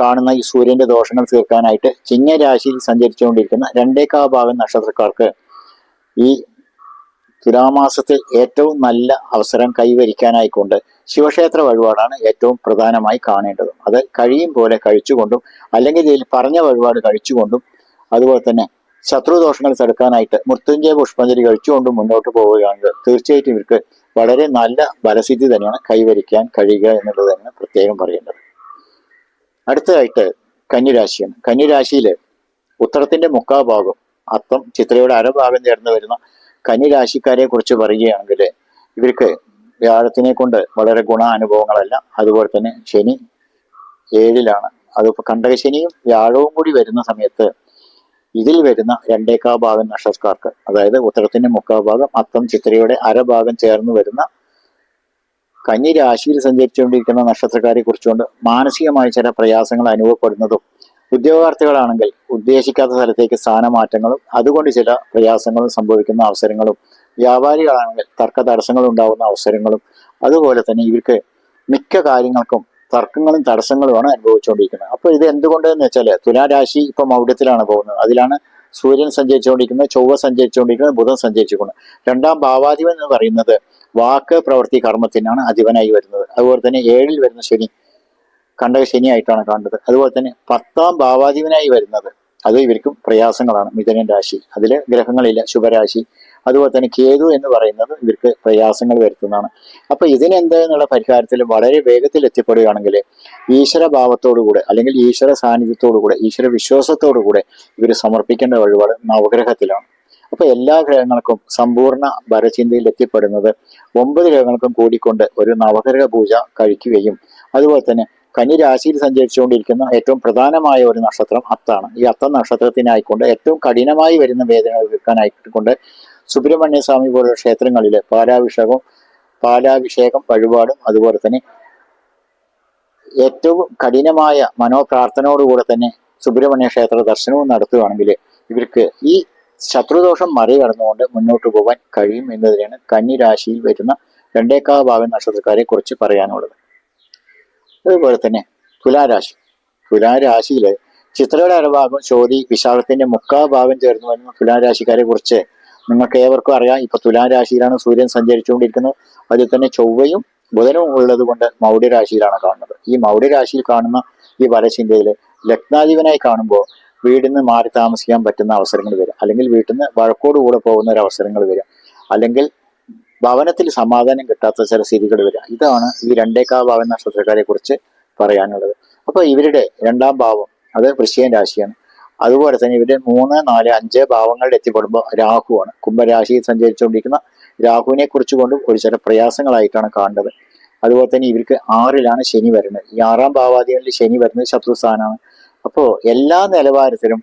കാണുന്ന ഈ സൂര്യന്റെ ദോഷങ്ങൾ തീർക്കാനായിട്ട് ചിങ്ങരാശിയിൽ സഞ്ചരിച്ചുകൊണ്ടിരിക്കുന്ന രണ്ടേക്കാ ഭാഗം നക്ഷത്രക്കാർക്ക് ഈ തുലാമാസത്തിൽ ഏറ്റവും നല്ല അവസരം കൈവരിക്കാനായിക്കൊണ്ട് ശിവക്ഷേത്ര വഴിപാടാണ് ഏറ്റവും പ്രധാനമായി കാണേണ്ടത്. അത് കഴിയും പോലെ കഴിച്ചുകൊണ്ടും അല്ലെങ്കിൽ ഇതിൽ പറഞ്ഞ വഴിപാട് കഴിച്ചുകൊണ്ടും അതുപോലെ തന്നെ ശത്രുദോഷങ്ങൾ തടുക്കാനായിട്ട് മൃത്യുഞ്ജയ പുഷ്പാഞ്ജലി കഴിച്ചുകൊണ്ടും മുന്നോട്ട് പോവുകയാണെങ്കിൽ തീർച്ചയായിട്ടും ഇവർക്ക് വളരെ നല്ല ബലസിദ്ധി തന്നെയാണ് കൈവരിക്കാൻ കഴിയുക എന്നുള്ളത് തന്നെ പ്രത്യേകം പറയേണ്ടത്. അടുത്തതായിട്ട് കന്നിരാശിയാണ് കന്യരാശിയിൽ ഉത്തരത്തിന്റെ മുക്കാഭാഗം അത്തം ചിത്രയുടെ അരഭാഗം ചേർന്ന് വരുന്ന കന്നിരാശിക്കാരെ കുറിച്ച് പറയുകയാണെങ്കിൽ ഇവർക്ക് വ്യാഴത്തിനെ കൊണ്ട് വളരെ ഗുണാനുഭവങ്ങളല്ല. അതുപോലെ തന്നെ ശനി ഏഴിലാണ്. അത് കണ്ടകശനിയും വ്യാഴവും കൂടി വരുന്ന സമയത്ത് ഇതിൽ വരുന്ന രണ്ടേക്കാ ഭാഗം നക്ഷത്രക്കാർക്ക് അതായത് ഉത്തരത്തിന്റെ മുക്കാ ഭാഗം അത്തം ചിത്രയുടെ അരഭാഗം ചേർന്ന് വരുന്ന കന്നി രാശിയിൽ സഞ്ചരിച്ചുകൊണ്ടിരിക്കുന്ന നക്ഷത്രക്കാരെ കുറിച്ചുകൊണ്ട് മാനസികമായ ചില പ്രയാസങ്ങൾ അനുഭവപ്പെടുന്നതും ഉദ്യോഗാർത്ഥികളാണെങ്കിൽ ഉദ്ദേശിക്കാത്ത സ്ഥലത്തേക്ക് സ്ഥാനമാറ്റങ്ങളും അതുകൊണ്ട് ചില പ്രയാസങ്ങളും സംഭവിക്കുന്ന അവസരങ്ങളും വ്യാപാരികളാണെങ്കിൽ തർക്ക തടസ്സങ്ങൾ ഉണ്ടാകുന്ന അവസരങ്ങളും അതുപോലെ തന്നെ ഇവർക്ക് മിക്ക കാര്യങ്ങൾക്കും തർക്കങ്ങളും തടസ്സങ്ങളുമാണ് അനുഭവിച്ചുകൊണ്ടിരിക്കുന്നത്. അപ്പോൾ ഇത് എന്തുകൊണ്ടെന്ന് വെച്ചാൽ തുലാരാശി ഇപ്പൊ മൗഢ്യത്തിലാണ് പോകുന്നത്. അതിലാണ് സൂര്യൻ സഞ്ചരിച്ചുകൊണ്ടിരിക്കുന്നത് ചൊവ്വ സഞ്ചരിച്ചുകൊണ്ടിരിക്കുന്നത് ബുധൻ സഞ്ചരിച്ചുകൊണ്ട് രണ്ടാം ഭാവാധിപൻ എന്ന് പറയുന്നത് വാക്ക് പ്രവൃത്തി കർമ്മത്തിനാണ് അധിപനായി വരുന്നത്. അതുപോലെ തന്നെ ഏഴിൽ വരുന്ന ശനി കണ്ടക ശനിയായിട്ടാണ് കാണുന്നത്. അതുപോലെ തന്നെ പത്താം ഭാവാധിപനായി വരുന്നത്. അത് ഇവർക്കും പ്രയാസങ്ങളാണ്. മിഥുനൻ രാശി. അതിൽ ഗ്രഹങ്ങളില്ല. ശുഭരാശി. അതുപോലെ തന്നെ കേതു എന്ന് പറയുന്നത് ഇവർക്ക് പ്രയാസങ്ങൾ വരുത്തുന്നതാണ്. അപ്പൊ ഇതിനെന്താന്നുള്ള പരിഹാരത്തിൽ വളരെ വേഗത്തിൽ എത്തിപ്പെടുകയാണെങ്കിൽ ഈശ്വര ഭാവത്തോടുകൂടെ അല്ലെങ്കിൽ ഈശ്വര സാന്നിധ്യത്തോടുകൂടെ ഈശ്വര വിശ്വാസത്തോടുകൂടെ ഇവർ സമർപ്പിക്കേണ്ട വഴിപാട് നവഗ്രഹത്തിലാണ്. അപ്പൊ എല്ലാ ഗ്രഹങ്ങൾക്കും സമ്പൂർണ ഭരചിന്തയിൽ എത്തിപ്പെടുന്നത് ഒമ്പത് ഗ്രഹങ്ങൾക്കും കൂടിക്കൊണ്ട് ഒരു നവഗ്രഹ പൂജ കഴിക്കുകയും അതുപോലെ തന്നെ കന്നി രാശിയിൽ സഞ്ചരിച്ചുകൊണ്ടിരിക്കുന്ന ഏറ്റവും പ്രധാനമായ ഒരു നക്ഷത്രം അത്താണ് ഈ അത്ത നക്ഷത്രത്തിനായിക്കൊണ്ട് ഏറ്റവും കഠിനമായി വരുന്ന വേദനകൾ തീർക്കാനായിക്കൊണ്ട് സുബ്രഹ്മണ്യ സ്വാമി പോലുള്ള ക്ഷേത്രങ്ങളിൽ പാലാഭിഷേകം പാലാഭിഷേകം വഴിപാടും അതുപോലെ തന്നെ ഏറ്റവും കഠിനമായ മനോപ്രാർത്ഥനയോടുകൂടെ തന്നെ സുബ്രഹ്മണ്യ ക്ഷേത്ര ദർശനവും നടത്തുകയാണെങ്കിൽ ഇവർക്ക് ഈ ശത്രുദോഷം മറികടന്നുകൊണ്ട് മുന്നോട്ട് പോകാൻ കഴിയും എന്നതിനാണ് കന്നിരാശിയിൽ വരുന്ന രണ്ടേക്കാ ഭാഗം നക്ഷത്രക്കാരെ കുറിച്ച് പറയാനുള്ളത്. അതുപോലെ തന്നെ തുലാരാശി. തുലാരാശിയിൽ ചിത്രയുടെ അരഭാഗം ചോതി വിശാഖത്തിന്റെ മുക്കാ ഭാഗം ചേർന്ന് വരുന്ന തുലാരാശിക്കാരെ കുറിച്ച് നിങ്ങൾക്ക് ഏവർക്കും അറിയാം. ഇപ്പൊ തുലാരാശിയിലാണ് സൂര്യൻ സഞ്ചരിച്ചുകൊണ്ടിരിക്കുന്നത്. അതിൽ തന്നെ ചൊവ്വയും ബുധനും ഉള്ളത് കൊണ്ട് മൗഢ്യരാശിയിലാണ് കാണുന്നത്. ഈ മൗഢ്യരാശിയിൽ കാണുന്ന ഈ വരചിന്തയിൽ ലഗ്നാധിപനായി കാണുമ്പോൾ വീടിൽ നിന്ന് മാറി താമസിക്കാൻ പറ്റുന്ന അവസരങ്ങൾ വരും. അല്ലെങ്കിൽ വീട്ടിൽ നിന്ന് വഴക്കോടുകൂടെ പോകുന്ന ഒരു അവസരങ്ങൾ വരും. അല്ലെങ്കിൽ ഭവനത്തിൽ സമാധാനം കിട്ടാത്ത ചില സ്ഥിതികൾ വരിക ഇതാണ് ഈ രണ്ടേക്കാ ഭാവം നക്ഷത്രക്കാരെ കുറിച്ച് പറയാനുള്ളത്. അപ്പൊ ഇവരുടെ രണ്ടാം ഭാവം അത് വൃശ്ചികൻ രാശിയാണ്. അതുപോലെ തന്നെ ഇവിടെ മൂന്ന് നാല് അഞ്ച് ഭാവങ്ങളിൽ എത്തിപ്പെടുമ്പോൾ രാഹുവാണ്. കുംഭരാശിയിൽ സഞ്ചരിച്ചുകൊണ്ടിരിക്കുന്ന രാഹുവിനെ കുറിച്ച് കൊണ്ടും ഒരു ചില പ്രയാസങ്ങളായിട്ടാണ് കാണുന്നത്. അതുപോലെ തന്നെ ഇവർക്ക് ആറിലാണ് ശനി വരുന്നത്. ഈ ആറാം ഭാവാധികളിൽ ശനി വരുന്നത് ശത്രുസ്ഥാനാണ് അപ്പോൾ എല്ലാ നിലവാരത്തിലും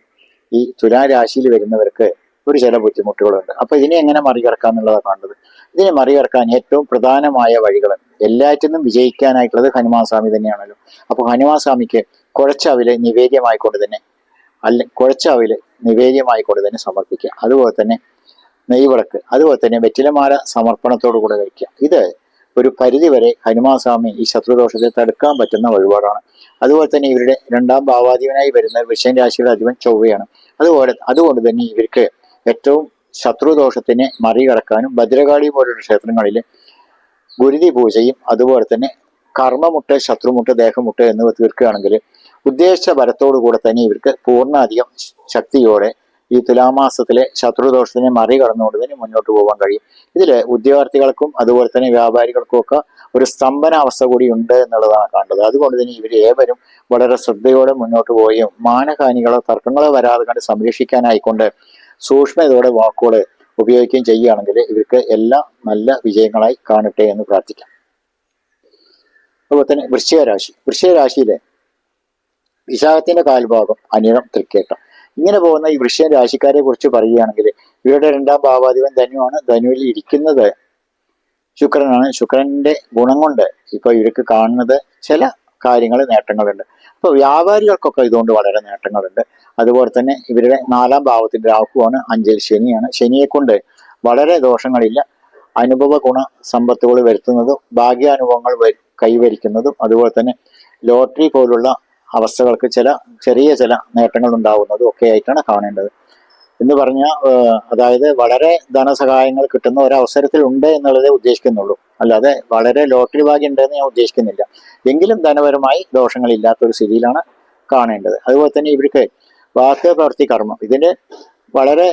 ഈ തുലാരാശിയിൽ വരുന്നവർക്ക് ഒരു ചില ബുദ്ധിമുട്ടുകളുണ്ട്. അപ്പൊ ഇതിനെ എങ്ങനെ മറികടക്കാം എന്നുള്ളതാണ് കാണുന്നത്. ഇതിനെ മറികടക്കാൻ ഏറ്റവും പ്രധാനമായ വഴികൾ എല്ലാറ്റിനും വിജയിക്കാനായിട്ടുള്ളത് ഹനുമാൻ സ്വാമി തന്നെയാണല്ലോ. അപ്പൊ ഹനുമാൻ സ്വാമിക്ക് കുഴച്ചവിൽ നിവേദ്യമായിക്കൊണ്ട് തന്നെ അല്ല നിവേദ്യമായി നിവേദ്യമായിക്കൊണ്ട് തന്നെ സമർപ്പിക്കുക. അതുപോലെ തന്നെ നെയ്വിളക്ക് അതുപോലെ തന്നെ വെറ്റിലമാല സമർപ്പണത്തോടു കൂടെ കഴിക്കുക. ഇത് ഒരു പരിധിവരെ ഹനുമാസ്വാമി ഈ ശത്രുദോഷത്തെ തടുക്കാൻ പറ്റുന്ന വഴിപാടാണ്. അതുപോലെ തന്നെ ഇവരുടെ രണ്ടാം ഭാവാധിപനായി വരുന്ന വിഷയം രാശിയുടെ അധിപൻ ചൊവ്വയാണ്. അതുപോലെ അതുകൊണ്ട് തന്നെ ഇവർക്ക് ഏറ്റവും ശത്രുദോഷത്തിനെ മറികടക്കാനും ഭദ്രകാളി പോലുള്ള ക്ഷേത്രങ്ങളിൽ ഗുരുതി പൂജയും അതുപോലെ തന്നെ കർമ്മമുട്ട് ശത്രുമുട്ട് ദേഹമുട്ട് എന്നിവ തീർക്കുകയാണെങ്കിൽ ഉദ്ദേശിച്ച ബലത്തോടു കൂടെ തന്നെ ഇവർക്ക് പൂർണാധികം ശക്തിയോടെ ഈ തുലാമാസത്തിലെ ശത്രുദോഷത്തിനെ മറികടന്നുകൊണ്ട് തന്നെ മുന്നോട്ട് പോകാൻ കഴിയും. ഇതിൽ ഉദ്യോഗാർത്ഥികൾക്കും അതുപോലെ തന്നെ വ്യാപാരികൾക്കും ഒക്കെ ഒരു സ്തംഭനാവസ്ഥ കൂടി ഉണ്ട് എന്നുള്ളതാണ് കണ്ടത് അതുകൊണ്ട് തന്നെ ഇവർ ഏവരും വളരെ ശ്രദ്ധയോടെ മുന്നോട്ട് പോവുകയും മാനഹാനികളോ തർക്കങ്ങളോ വരാതെ കണ്ട് സംരക്ഷിക്കാനായിക്കൊണ്ട് സൂക്ഷ്മതയോടെ വാക്കുകൾ ഉപയോഗിക്കുകയും ചെയ്യുകയാണെങ്കിൽ ഇവർക്ക് എല്ലാ നല്ല വിജയങ്ങളായി കാണട്ടെ എന്ന് പ്രാർത്ഥിക്കാം. അതുപോലെ തന്നെ വൃശ്ചിക രാശി. വൃശ്ചിക രാശിയിലെ വിശാഖത്തിന്റെ കാൽഭാഗം അനിഴം തൃക്കേട്ടം ഇങ്ങനെ പോകുന്ന ഈ വൃശ്ചിക രാശിക്കാരെ കുറിച്ച് പറയുകയാണെങ്കിൽ ഇവരുടെ രണ്ടാം ഭാവാധിപൻ ധനുവാണ്. ധനുവിൽ ഇരിക്കുന്നത് ശുക്രനാണ്. ശുക്രന്റെ ഗുണം കൊണ്ട് ഇപ്പൊ ഇവർക്ക് കാണുന്നത് ചില കാര്യങ്ങൾ നേട്ടങ്ങളുണ്ട്. അപ്പൊ വ്യാപാരികൾക്കൊക്കെ ഇതുകൊണ്ട് വളരെ നേട്ടങ്ങളുണ്ട്. അതുപോലെ തന്നെ ഇവരുടെ നാലാം ഭാവത്തിന്റെ രാഹുവാണ് അഞ്ചൽ ശനിയാണ്. ശനിയെ കൊണ്ട് വളരെ ദോഷങ്ങളില്ല. അനുഭവ ഗുണ സമ്പത്തുകൾ വരുത്തുന്നതും ഭാഗ്യാനുഭവങ്ങൾ കൈവരിക്കുന്നതും അതുപോലെ തന്നെ ലോട്ടറി പോലുള്ള അവസ്ഥകൾക്ക് ചില ചെറിയ ചില നേട്ടങ്ങൾ ഉണ്ടാവുന്നതും ഒക്കെ ആയിട്ടാണ് കാണേണ്ടത്. എന്ന് പറഞ്ഞാൽ അതായത് വളരെ ധനസഹായങ്ങൾ കിട്ടുന്ന ഒരവസരത്തിൽ ഉണ്ട് എന്നുള്ളതേ ഉദ്ദേശിക്കുന്നുള്ളൂ. അല്ലാതെ വളരെ ലോട്ടറി ഭാഗ്യം ഉണ്ടെന്ന് ഞാൻ ഉദ്ദേശിക്കുന്നില്ല. എങ്കിലും ധനപരമായി ദോഷങ്ങളില്ലാത്ത ഒരു സ്ഥിതിയിലാണ് കാണേണ്ടത്. അതുപോലെ തന്നെ ഇവർക്ക് വാക്ക് പ്രവർത്തി കർമ്മം. ഇതിന് വളരെ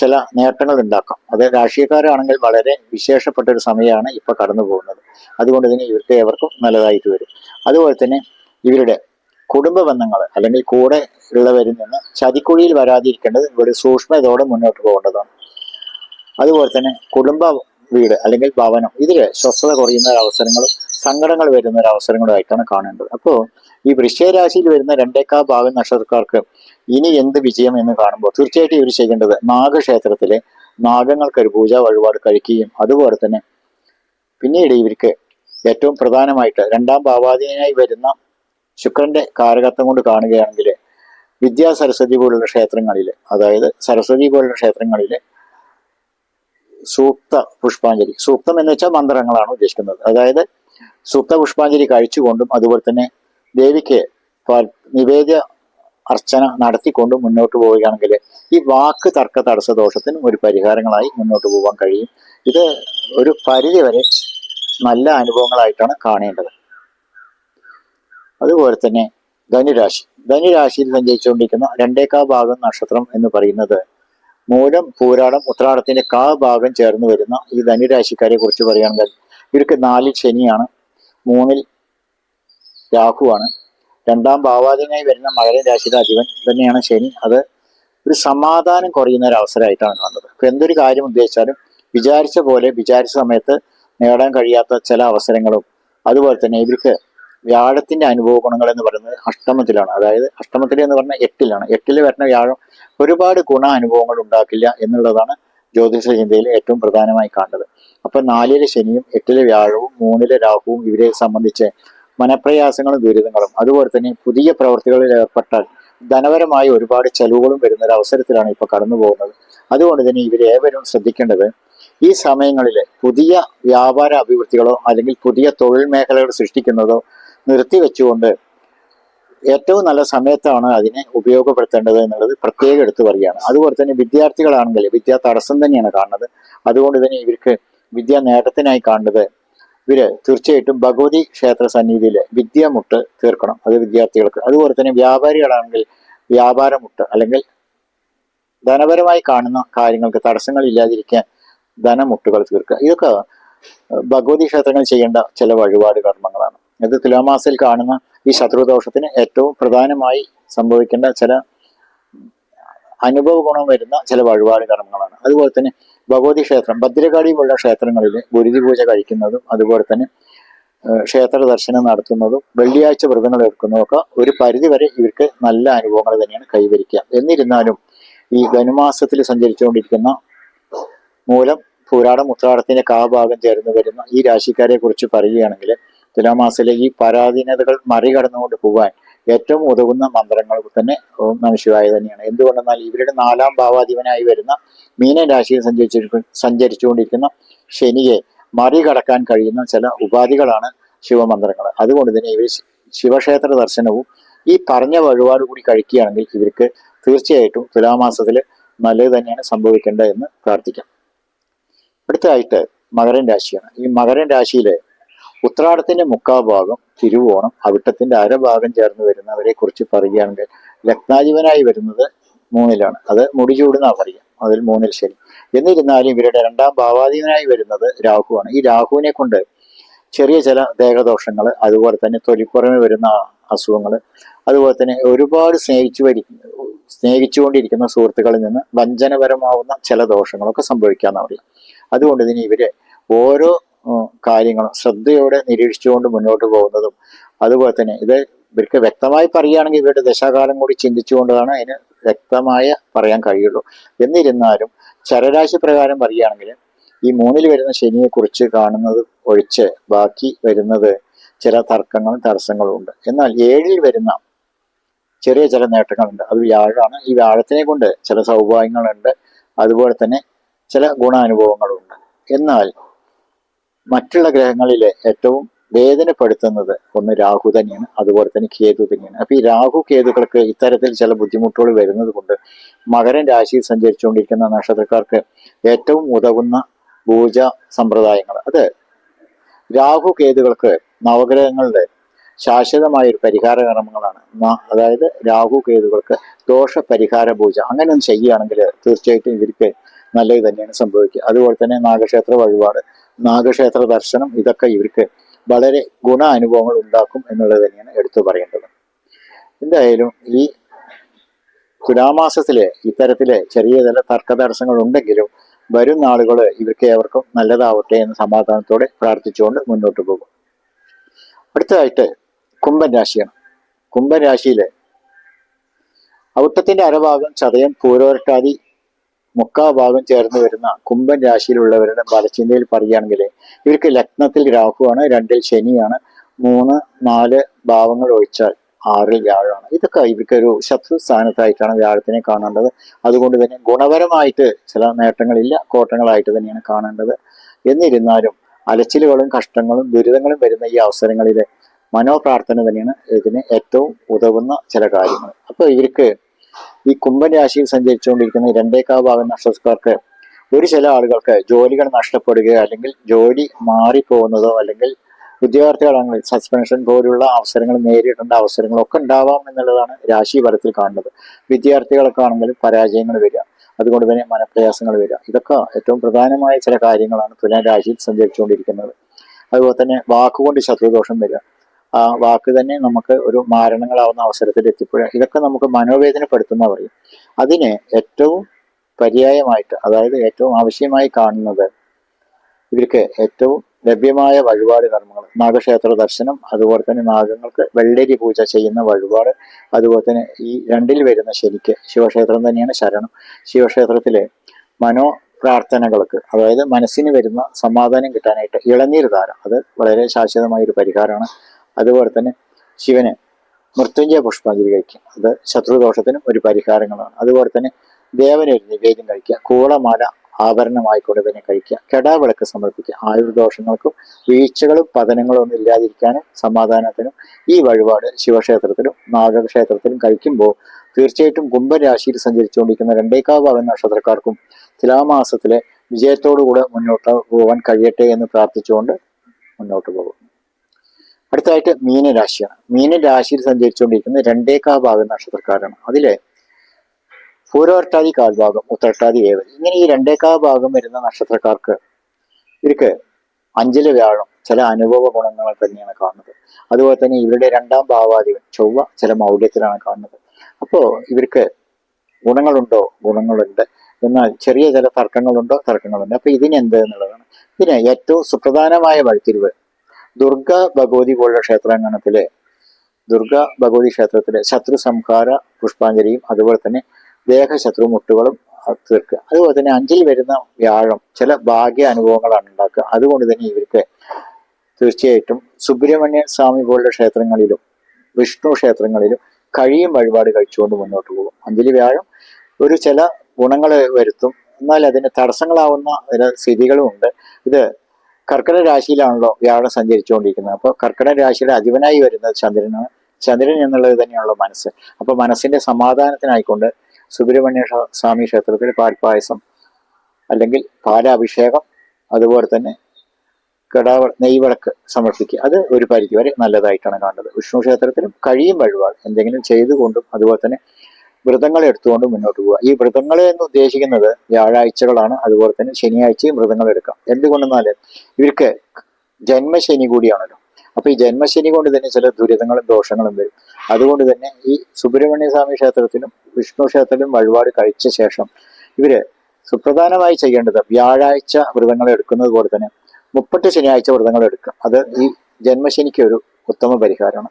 ചില നേട്ടങ്ങൾ ഉണ്ടാക്കാം. അത് രാഷ്ട്രീയക്കാരാണെങ്കിൽ വളരെ വിശേഷപ്പെട്ട ഒരു സമയമാണ് ഇപ്പൊ കടന്നു പോകുന്നത് അതുകൊണ്ട് തന്നെ ഇവർക്ക് ഏവർക്കും നല്ലതായിട്ട് വരും. അതുപോലെ തന്നെ ഇവരുടെ കുടുംബ ബന്ധങ്ങൾ അല്ലെങ്കിൽ കൂടെ ഉള്ളവരിൽ നിന്ന് ചതിക്കുഴിയിൽ വരാതിരിക്കേണ്ടത് ഇവിടെ സൂക്ഷ്മതയോടെ മുന്നോട്ട് പോകേണ്ടതാണ്. അതുപോലെ തന്നെ കുടുംബ വീട് അല്ലെങ്കിൽ ഭവനം ഇതിൽ സ്വസ്ഥത കുറയുന്ന അവസരങ്ങളും സങ്കടങ്ങൾ വരുന്ന ഒരു അവസരങ്ങളുമായിട്ടാണ് കാണേണ്ടത്. അപ്പോൾ ഈ വൃശ്ചിക രാശിയിൽ വരുന്ന രണ്ടേക്കാ ഭാഗം നക്ഷത്രക്കാർക്ക് ഇനി എന്ത് വിജയം എന്ന് കാണുമ്പോൾ തീർച്ചയായിട്ടും ഇവർ ചെയ്യേണ്ടത് നാഗക്ഷേത്രത്തിലെ നാഗങ്ങൾക്ക് ഒരു പൂജ വഴിപാട് കഴിക്കുകയും അതുപോലെ തന്നെ പിന്നീട് ഇവർക്ക് ഏറ്റവും പ്രധാനമായിട്ട് രണ്ടാം ഭാവാധീനായി വരുന്ന ശുക്രന്റെ കാരകത്വം കൊണ്ട് കാണുകയാണെങ്കിൽ വിദ്യാ സരസ്വതി പോലുള്ള ക്ഷേത്രങ്ങളിൽ അതായത് സരസ്വതി പോലുള്ള ക്ഷേത്രങ്ങളിൽ സൂക്ത പുഷ്പാഞ്ജലി സൂക്തം എന്ന് വെച്ചാൽ മന്ത്രങ്ങളാണ് ഉദ്ദേശിക്കുന്നത്. അതായത് സൂക്ത പുഷ്പാഞ്ജലി കഴിച്ചുകൊണ്ടും അതുപോലെ തന്നെ ദേവിക്ക് നിവേദ്യ അർച്ചന നടത്തിക്കൊണ്ടും മുന്നോട്ട് പോവുകയാണെങ്കിൽ ഈ വാക്ക് തർക്ക തടസ്സ ദോഷത്തിനും ഒരു പരിഹാരങ്ങളായി മുന്നോട്ട് പോകാൻ കഴിയും. ഇത് ഒരു പരിധി വരെ നല്ല അനുഭവങ്ങളായിട്ടാണ് കാണേണ്ടത്. അതുപോലെ തന്നെ ധനുരാശി. ധനുരാശിയിൽ സഞ്ചരിച്ചുകൊണ്ടിരിക്കുന്ന രണ്ടേക്കാ ഭാഗം നക്ഷത്രം എന്ന് പറയുന്നത് മൂലം പൂരാടം ഉത്രാടത്തിന്റെ കാ ഭാഗം ചേർന്ന് വരുന്ന ഈ ധനുരാശിക്കാരെ കുറിച്ച് പറയുകയാണെങ്കിൽ ഇവർക്ക് നാലിൽ ശനിയാണ് മൂന്നിൽ രാഹുവാണ്. രണ്ടാം ഭാവാധീനായി വരുന്ന മകര രാശിയുടെ അധിപൻ തന്നെയാണ് ശനി. അത് ഒരു സമാധാനം കുറയുന്ന ഒരു അവസരമായിട്ടാണ് കാണുന്നത് ഇപ്പൊ എന്തൊരു കാര്യം ഉദ്ദേശിച്ചാലും വിചാരിച്ച പോലെ വിചാരിച്ച സമയത്ത് നേടാൻ കഴിയാത്ത ചില അവസരങ്ങളും അതുപോലെ തന്നെ ഇവർക്ക് വ്യാഴത്തിന്റെ അനുഭവ ഗുണങ്ങൾ എന്ന് പറയുന്നത് അഷ്ടമത്തിലാണ്. അതായത് അഷ്ടമത്തിൽ എന്ന് പറഞ്ഞാൽ എട്ടിലാണ്. എട്ടിൽ വരുന്ന വ്യാഴം ഒരുപാട് ഗുണ അനുഭവങ്ങൾ ഉണ്ടാക്കില്ല എന്നുള്ളതാണ് ജ്യോതിഷ ചിന്തയിൽ ഏറ്റവും പ്രധാനമായി കാണുന്നത്. അപ്പൊ നാലിലെ ശനിയും എട്ടിലെ വ്യാഴവും മൂന്നിലെ രാഹുവും ഇവരെ സംബന്ധിച്ച് മനപ്രയാസങ്ങളും ദുരിതങ്ങളും അതുപോലെ തന്നെ പുതിയ പ്രവൃത്തികളിൽ ഏർപ്പെട്ടാൽ ധനപരമായി ഒരുപാട് ചെലവുകളും വരുന്ന ഒരു അവസരത്തിലാണ് ഇപ്പൊ കടന്നു പോകുന്നത്. അതുകൊണ്ട് തന്നെ ഇവരേവരും ശ്രദ്ധിക്കേണ്ടത് ഈ സമയങ്ങളിൽ പുതിയ വ്യാപാര അഭിവൃദ്ധികളോ അല്ലെങ്കിൽ പുതിയ തൊഴിൽ മേഖലകൾ സൃഷ്ടിക്കുന്നതോ നിർത്തിവെച്ചുകൊണ്ട് ഏറ്റവും നല്ല സമയത്താണ് അതിനെ ഉപയോഗപ്പെടുത്തേണ്ടത് എന്നുള്ളത് പ്രത്യേകം എടുത്തു പറയുകയാണ്. അതുപോലെ തന്നെ വിദ്യാർത്ഥികളാണെങ്കിൽ വിദ്യാ തടസ്സം തന്നെയാണ് കാണുന്നത്. അതുകൊണ്ട് തന്നെ ഇവർക്ക് വിദ്യാ നേട്ടത്തിനായി കാണുന്നത് ഇവർ തീർച്ചയായിട്ടും ഭഗവതി ക്ഷേത്ര സന്നിധിയിൽ വിദ്യാമുട്ട് തീർക്കണം. അത് വിദ്യാർത്ഥികൾക്ക്. അതുപോലെ തന്നെ വ്യാപാരികളാണെങ്കിൽ വ്യാപാരമുട്ട് അല്ലെങ്കിൽ ധനപരമായി കാണുന്ന കാര്യങ്ങൾക്ക് തടസ്സങ്ങൾ ഇല്ലാതിരിക്കാൻ ധനമുട്ടുകൾ തീർക്കുക. ഇതൊക്കെ ഭഗവതി ക്ഷേത്രങ്ങൾ ചെയ്യേണ്ട ചില വഴിപാട് കർമ്മങ്ങളാണ്. ഇത് തുലാമാസയിൽ കാണുന്ന ഈ ശത്രുദോഷത്തിന് ഏറ്റവും പ്രധാനമായി സംഭവിക്കേണ്ട ചില അനുഭവ ഗുണം വരുന്ന ചില വഴിപാട് കർമ്മങ്ങളാണ്. അതുപോലെ തന്നെ ഭഗവതി ക്ഷേത്രം ഭദ്രകാളി പോലുള്ള ക്ഷേത്രങ്ങളിൽ ഗുരുതി പൂജ കഴിക്കുന്നതും അതുപോലെ തന്നെ ക്ഷേത്ര ദർശനം നടത്തുന്നതും വെള്ളിയാഴ്ച വ്രതങ്ങൾ എടുക്കുന്നതൊക്കെ ഒരു പരിധിവരെ ഇവർക്ക് നല്ല അനുഭവങ്ങൾ തന്നെയാണ് കൈവരിക്കുക. എന്നിരുന്നാലും ഈ ധനുമാസത്തിൽ സഞ്ചരിച്ചുകൊണ്ടിരിക്കുന്ന മൂലം പൂരാടം ഉത്രാടത്തിന്റെ കാഭാഗം ചേർന്ന് വരുന്ന ഈ രാശിക്കാരെ കുറിച്ച് പറയുകയാണെങ്കിൽ തുലാമാസത്തിലെ ഈ പരാധീനതകൾ മറികടന്നുകൊണ്ട് പോകാൻ ഏറ്റവും ഉതകുന്ന മന്ത്രങ്ങൾ തന്നെ ഓം തന്നെയാണ്. എന്തുകൊണ്ടെന്നാൽ ഇവരുടെ നാലാം ഭാവാധിപനായി വരുന്ന മീന രാശിയിൽ സഞ്ചരിച്ചു സഞ്ചരിച്ചുകൊണ്ടിരിക്കുന്ന ശനിയെ മറികടക്കാൻ കഴിയുന്ന ചില ഉപാധികളാണ് ശിവമന്ത്രങ്ങൾ. അതുകൊണ്ട് തന്നെ ഇവർ ശിവക്ഷേത്ര ദർശനവും ഈ പറഞ്ഞ വഴിപാട് കൂടി കഴിക്കുകയാണെങ്കിൽ ഇവർക്ക് തീർച്ചയായിട്ടും തുലാമാസത്തിൽ നല്ലത് തന്നെയാണ് സംഭവിക്കേണ്ടത് എന്ന് പ്രാർത്ഥിക്കാം. അടുത്തതായിട്ട് മകരൻ രാശിയാണ്. ഈ മകരൻ രാശിയിലെ ഉത്രാടത്തിന്റെ മുക്കാ ഭാഗം തിരുവോണം അവിട്ടത്തിന്റെ അരഭാഗം ചേർന്ന് വരുന്നവരെ കുറിച്ച് പറയുകയാണെങ്കിൽ ലഗ്നാധിപനായി വരുന്നത് മൂന്നിലാണ്. അത് മുടിചൂടുന്ന പറയുക. അതിൽ മൂന്നിൽ ശരി. എന്നിരുന്നാലും ഇവരുടെ രണ്ടാം ഭാവാധീനായി വരുന്നത് രാഹുവാണ്. ഈ രാഹുവിനെ കൊണ്ട് ചെറിയ ചില ദേഹദോഷങ്ങൾ അതുപോലെ തന്നെ തൊലിപ്പുറമെ വരുന്ന അസുഖങ്ങൾ അതുപോലെ തന്നെ ഒരുപാട് സ്നേഹിച്ചു വരി സ്നേഹിച്ചുകൊണ്ടിരിക്കുന്ന സുഹൃത്തുക്കളിൽ നിന്ന് വഞ്ചനപരമാവുന്ന ചില ദോഷങ്ങളൊക്കെ സംഭവിക്കാമെന്ന് പറയാം അതുകൊണ്ട് ഇതിന് ഇവർ ഓരോ കാര്യങ്ങളും ശ്രദ്ധയോടെ നിരീക്ഷിച്ചുകൊണ്ട് മുന്നോട്ട് പോകുന്നതും അതുപോലെ തന്നെ ഇത് ഇവർക്ക് വ്യക്തമായി പറയുകയാണെങ്കിൽ ഇവരുടെ ദശാകാലം കൂടി ചിന്തിച്ചുകൊണ്ടാണ് അതിന് വ്യക്തമായ പറയാൻ കഴിയുള്ളൂ. എന്നിരുന്നാലും ചരരാശി പ്രകാരം പറയുകയാണെങ്കിൽ ഈ മൂന്നിൽ വരുന്ന ശനിയെ കുറിച്ച് കാണുന്നത് ഒഴിച്ച് ബാക്കി വരുന്നത് ചില തർക്കങ്ങളും തടസ്സങ്ങളും ഉണ്ട്. എന്നാൽ ഏഴിൽ വരുന്ന ചെറിയ ചില നേട്ടങ്ങളുണ്ട്. അത് വ്യാഴമാണ് ഈ വ്യാഴത്തിനെ കൊണ്ട് ചില സൗഭാഗ്യങ്ങളുണ്ട്. അതുപോലെ തന്നെ ചില ഗുണാനുഭവങ്ങളുണ്ട്. എന്നാൽ മറ്റുള്ള ഗ്രഹങ്ങളിലെ ഏറ്റവും വേദനപ്പെടുത്തുന്നത് ഒന്ന് രാഹു തന്നെയാണ്. അതുപോലെ തന്നെ കേതു തന്നെയാണ്. അപ്പൊ ഈ രാഹു കേതുക്കൾക്ക് ഇത്തരത്തിൽ ചില ബുദ്ധിമുട്ടുകൾ വരുന്നത് കൊണ്ട് മകരൻ രാശിയിൽ സഞ്ചരിച്ചുകൊണ്ടിരിക്കുന്ന നക്ഷത്രക്കാർക്ക് ഏറ്റവും ഉതകുന്ന പൂജ സമ്പ്രദായങ്ങൾ. അത് രാഹു കേതുകൾക്ക് നവഗ്രഹങ്ങളുടെ ശാശ്വതമായ ഒരു പരിഹാര കർമ്മങ്ങളാണ്. അതായത് രാഹു കേതുകൾക്ക് ദോഷ പരിഹാര പൂജ. അങ്ങനെ ഒന്ന് ചെയ്യുകയാണെങ്കിൽ തീർച്ചയായിട്ടും ഇവർക്ക് നല്ലത് തന്നെയാണ് സംഭവിക്കുക. അതുപോലെ തന്നെ നാഗക്ഷേത്ര വഴിപാട്. നാഗക്ഷേത്ര ദർശനം ഇതൊക്കെ ഇവർക്ക് വളരെ ഗുണ അനുഭവങ്ങൾ ഉണ്ടാക്കും എന്നുള്ളത് തന്നെയാണ് എടുത്തു പറയേണ്ടത്. എന്തായാലും ഈ തുലാമാസത്തിലെ ഇത്തരത്തിലെ ചെറിയ ചില തർക്ക തടസ്സങ്ങൾ ഉണ്ടെങ്കിലും വരും നാളുകൾ ഇവർക്ക് ഏവർക്കും നല്ലതാവട്ടെ എന്ന് സമാധാനത്തോടെ പ്രാർത്ഥിച്ചുകൊണ്ട് മുന്നോട്ട് പോകും. അടുത്തതായിട്ട് കുംഭൻ രാശിയാണ്. കുംഭൻ രാശിയിലെ ഔട്ടത്തിന്റെ അരഭാഗം ചതയം പൂരോരട്ടാതി മുക്കാ ഭാഗം ചേർന്ന് വരുന്ന കുംഭൻ രാശിയിലുള്ളവരുടെ ഫലചിന്തയിൽ പറയുകയാണെങ്കിൽ ഇവർക്ക് ലഗ്നത്തിൽ രാഹുവാണ് രണ്ടിൽ ശനിയാണ് മൂന്ന് നാല് ഭാവങ്ങൾ ഒഴിച്ചാൽ ആറിൽ വ്യാഴമാണ്. ഇതൊക്കെ ഇവർക്കൊരു ശത്രു സ്ഥാനത്തായിട്ടാണ് വ്യാഴത്തിനെ കാണേണ്ടത്. അതുകൊണ്ട് തന്നെ ഗുണപരമായിട്ട് ചില നേട്ടങ്ങളില്ല കോട്ടങ്ങളായിട്ട് തന്നെയാണ് കാണേണ്ടത്. എന്നിരുന്നാലും അലച്ചിലുകളും കഷ്ടങ്ങളും ദുരിതങ്ങളും വരുന്ന ഈ അവസരങ്ങളിൽ മനോപ്രാർത്ഥന തന്നെയാണ് ഇതിന് ഏറ്റവും ഉതകുന്ന ചില കാര്യങ്ങൾ. അപ്പോൾ ഇവർക്ക് ഈ കുംഭൻ രാശിയിൽ സഞ്ചരിച്ചുകൊണ്ടിരിക്കുന്ന ഈ രണ്ടേക്കാ ഭാഗം നക്ഷത്രക്കാർക്ക് ഒരു ചില ആളുകൾക്ക് ജോലികൾ നഷ്ടപ്പെടുകയോ അല്ലെങ്കിൽ ജോലി മാറിപ്പോകുന്നതോ അല്ലെങ്കിൽ ഉദ്യോഗാർത്ഥികളാണെങ്കിൽ സസ്പെൻഷൻ പോലുള്ള അവസരങ്ങൾ നേരിടേണ്ട അവസരങ്ങളൊക്കെ ഉണ്ടാവാം എന്നുള്ളതാണ് രാശി ഫലത്തിൽ കാണുന്നത്. വിദ്യാർത്ഥികളൊക്കെ ആണെങ്കിലും പരാജയങ്ങൾ വരിക. അതുകൊണ്ട് തന്നെ മനപ്രയാസങ്ങൾ വരിക. ഇതൊക്കെ ഏറ്റവും പ്രധാനമായ ചില കാര്യങ്ങളാണ് തുലാം രാശിയിൽ സഞ്ചരിച്ചുകൊണ്ടിരിക്കുന്നത്. അതുപോലെ തന്നെ വാക്കുകൊണ്ട് ശത്രുദോഷം വരിക. ആ വാക്ക് തന്നെ നമുക്ക് ഒരു മാരണങ്ങളാവുന്ന അവസരത്തിൽ എത്തിപ്പെടുക. ഇതൊക്കെ നമുക്ക് മനോവേദനപ്പെടുത്തുന്ന പറയും അതിന് ഏറ്റവും പര്യായമായിട്ട് അതായത് ഏറ്റവും ആവശ്യമായി കാണുന്നത് ഇവർക്ക് ഏറ്റവും ലഭ്യമായ വഴിപാട് കർമ്മങ്ങൾ. നാഗക്ഷേത്ര ദർശനം അതുപോലെ തന്നെ നാഗങ്ങൾക്ക് വെള്ളരി പൂജ ചെയ്യുന്ന വഴിപാട് അതുപോലെ തന്നെ ഈ രണ്ടിൽ വരുന്ന ശനിക്ക് ശിവക്ഷേത്രം തന്നെയാണ് ശരണം. ശിവക്ഷേത്രത്തിലെ മനോ പ്രാർത്ഥനകൾക്ക് അതായത് മനസ്സിന് വരുന്ന സമാധാനം കിട്ടാനായിട്ട് ഇളനീർ ധാരം അത് വളരെ ശാശ്വതമായ ഒരു പരിഹാരമാണ്. അതുപോലെ തന്നെ ശിവന് മൃത്യുഞ്ജയ പുഷ്പാഞ്ജലി കഴിക്കുക അത് ശത്രുദോഷത്തിനും ഒരു പരിഹാരങ്ങളാണ്. അതുപോലെ തന്നെ ദേവന് ഒരു നിവേദ്യം കഴിക്കുക. കൂളമാല ആഭരണമായിക്കൊണ്ട് തന്നെ കഴിക്കുക. കെടാവിളക്ക് സമർപ്പിക്കുക. ആയുർദോഷങ്ങൾക്കും വീഴ്ചകളും പതനങ്ങളും ഒന്നും ഇല്ലാതിരിക്കാനും സമാധാനത്തിനും ഈ വഴിപാട് ശിവക്ഷേത്രത്തിലും നാഗക്ഷേത്രത്തിലും കഴിക്കുമ്പോൾ തീർച്ചയായിട്ടും കുംഭരാശിയിൽ സഞ്ചരിച്ചുകൊണ്ടിരിക്കുന്ന രണ്ടേക്കാവ് നക്ഷത്രക്കാർക്കും തുലാമാസത്തിലെ വിജയത്തോടുകൂടെ മുന്നോട്ട് പോകാൻ കഴിയട്ടെ എന്ന് പ്രാർത്ഥിച്ചുകൊണ്ട് മുന്നോട്ട് പോകും അടുത്തതായിട്ട് മീനരാശിയാണ്. മീനരാശിയിൽ സഞ്ചരിച്ചുകൊണ്ടിരിക്കുന്ന രണ്ടേക്കാ ഭാഗം നക്ഷത്രക്കാരാണ്. അതിലെ പൂരോട്ടാതി കാൽഭാഗം ഉത്തരട്ടാതി ഏവൽ ഇങ്ങനെ ഈ രണ്ടേക്കാ ഭാഗം വരുന്ന നക്ഷത്രക്കാർക്ക് ഇവർക്ക് അഞ്ചിലെ വ്യാഴം ചില അനുഭവ ഗുണങ്ങൾ തന്നെയാണ് കാണുന്നത്. അതുപോലെ തന്നെ ഇവരുടെ രണ്ടാം ഭാവാധിപൻ ചൊവ്വ ചില മൗഢ്യത്തിലാണ് കാണുന്നത്. അപ്പോൾ ഇവർക്ക് ഗുണങ്ങളുണ്ടോ? ഗുണങ്ങളുണ്ട്. എന്നാൽ ചെറിയ ചില തർക്കങ്ങളുണ്ടോ? തർക്കങ്ങളുണ്ട്. അപ്പൊ ഇതിനെന്ത് എന്നുള്ളതാണ്. ഇതിന് ഏറ്റവും സുപ്രധാനമായ വഴിത്തിരിവ് ദുർഗ ഭഗവതി പോലുള്ള ക്ഷേത്രാങ്കണത്തിലെ ദുർഗ ഭഗവതി ക്ഷേത്രത്തിലെ ശത്രു സംഹാര പുഷ്പാഞ്ജലിയും അതുപോലെ തന്നെ ദേഹശത്രു മുട്ടുകളും തീർക്കുക. അതുപോലെ തന്നെ അഞ്ചിൽ വരുന്ന വ്യാഴം ചില ഭാഗ്യ അനുഭവങ്ങളാണ് ഉണ്ടാക്കുക. അതുകൊണ്ട് തന്നെ ഇവർക്ക് തീർച്ചയായിട്ടും സുബ്രഹ്മണ്യ സ്വാമി പോലുള്ള ക്ഷേത്രങ്ങളിലും വിഷ്ണു ക്ഷേത്രങ്ങളിലും കഴിയും വഴിപാട് കഴിച്ചുകൊണ്ട് മുന്നോട്ട് പോകും. അഞ്ചിൽ വ്യാഴം ഒരു ചില ഗുണങ്ങൾ വരുത്തും. എന്നാൽ അതിന് തടസ്സങ്ങളാവുന്ന ചില സ്ഥിതികളും ഉണ്ട്. ഇത് കർക്കിടക രാശിയിലാണല്ലോ വ്യാഴം സഞ്ചരിച്ചുകൊണ്ടിരിക്കുന്നത്. അപ്പോൾ കർക്കിടക രാശിയുടെ അധിപനായി വരുന്നത് ചന്ദ്രനാണ്. ചന്ദ്രൻ എന്നുള്ളത് തന്നെയാണല്ലോ മനസ്സ്. അപ്പോൾ മനസ്സിന്റെ സമാധാനത്തിനായിക്കൊണ്ട് സുബ്രഹ്മണ്യ സ്വാമി ക്ഷേത്രത്തിൽ പാൽപ്പായസം അല്ലെങ്കിൽ പാലാഭിഷേകം അതുപോലെ തന്നെ കിടാവ നെയ്വിളക്ക് സമർപ്പിക്കുക. അത് ഒരു പരിധി വരെ നല്ലതായിട്ടാണ് കാണുന്നത്. വിഷ്ണു ക്ഷേത്രത്തിലും കഴിയും വഴിപാട്. എന്തെങ്കിലും ചെയ്തുകൊണ്ടും അതുപോലെ തന്നെ വ്രതങ്ങൾ എടുത്തുകൊണ്ട് മുന്നോട്ട് പോവുക. ഈ വ്രതങ്ങളെ എന്ന് ഉദ്ദേശിക്കുന്നത് വ്യാഴാഴ്ചകളാണ്. അതുപോലെ തന്നെ ശനിയാഴ്ചയും വ്രതങ്ങൾ എടുക്കാം. എന്തുകൊണ്ടെന്നാൽ ഇവർക്ക് ജന്മശനി കൂടിയാണല്ലോ. അപ്പൊ ഈ ജന്മശനി കൊണ്ട് തന്നെ ചില ദുരിതങ്ങളും ദോഷങ്ങളും വരും. അതുകൊണ്ട് തന്നെ ഈ സുബ്രഹ്മണ്യ സ്വാമി ക്ഷേത്രത്തിലും വിഷ്ണു ക്ഷേത്രത്തിലും വഴിപാട് കഴിച്ച ശേഷം ഇവർ സുപ്രധാനമായി ചെയ്യേണ്ടത് വ്യാഴാഴ്ച വ്രതങ്ങൾ എടുക്കുന്നത് പോലെ തന്നെ മുപ്പട്ട് ശനിയാഴ്ച വ്രതങ്ങൾ എടുക്കുക. അത് ഈ ജന്മശനിക്ക് ഒരു ഉത്തമ പരിഹാരമാണ്.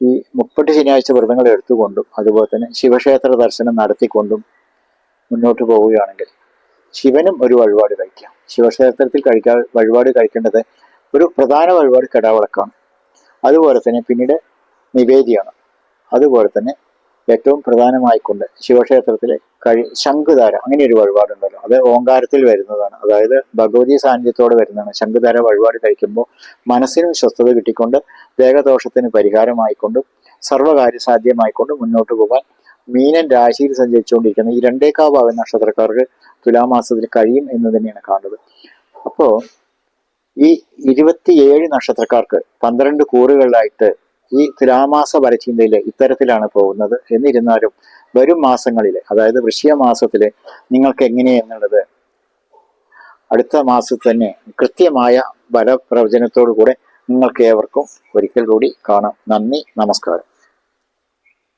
ഈ മുപ്പട്ട് ശനിയാഴ്ച വ്രതങ്ങൾ എടുത്തുകൊണ്ടും അതുപോലെ തന്നെ ശിവക്ഷേത്ര ദർശനം നടത്തിക്കൊണ്ടും മുന്നോട്ട് പോവുകയാണെങ്കിൽ ശിവനും ഒരു വഴിപാട് കഴിക്കാം. ശിവക്ഷേത്രത്തിൽ കഴിക്കാൻ വഴിപാട് കഴിക്കേണ്ടത് ഒരു പ്രധാന വഴിപാട് കടാവിളക്കാണ് അതുപോലെ തന്നെ പിന്നീട് നിവേദിയാണ് അതുപോലെ തന്നെ ഏറ്റവും പ്രധാനമായിക്കൊണ്ട് ശിവക്ഷേത്രത്തിലെ കഴി ശംഖുധാര അങ്ങനെ ഒരു വഴിപാടുണ്ടല്ലോ. അത് ഓങ്കാരത്തിൽ വരുന്നതാണ്. അതായത് ഭഗവതി സാന്നിധ്യത്തോടെ വരുന്നതാണ്. ശംഖുധാര വഴിപാട് കഴിക്കുമ്പോൾ മനസ്സിനും സ്വസ്ഥത കിട്ടിക്കൊണ്ട് ദേഹദോഷത്തിന് പരിഹാരമായിക്കൊണ്ടും സർവകാര്യ സാധ്യമായിക്കൊണ്ട് മുന്നോട്ട് പോകാൻ മീനൻ രാശിയിൽ സഞ്ചരിച്ചുകൊണ്ടിരിക്കുന്ന ഈ രണ്ടേക്കാഭാവ നക്ഷത്രക്കാർക്ക് തുലാമാസത്തിൽ കഴിയും എന്ന് തന്നെയാണ് കാണുന്നത്. അപ്പോ ഈ ഇരുപത്തിയേഴ് നക്ഷത്രക്കാർക്ക് പന്ത്രണ്ട് കൂറുകളിലായിട്ട് ഈ തുലാമാസ വരച്ചിന്തയിൽ ഇത്തരത്തിലാണ് പോകുന്നത്. എന്നിരുന്നാലും വരും മാസങ്ങളിൽ അതായത് വൃശ്ചിക മാസത്തിൽ നിങ്ങൾക്ക് എങ്ങനെയെന്നുള്ളത് അടുത്ത മാസത്തിൽ തന്നെ കൃത്യമായ ഫലപ്രവചനത്തോടു കൂടെ നിങ്ങൾക്ക് ഏവർക്കും ഒരിക്കൽ കൂടി കാണാം. നന്ദി നമസ്കാരം.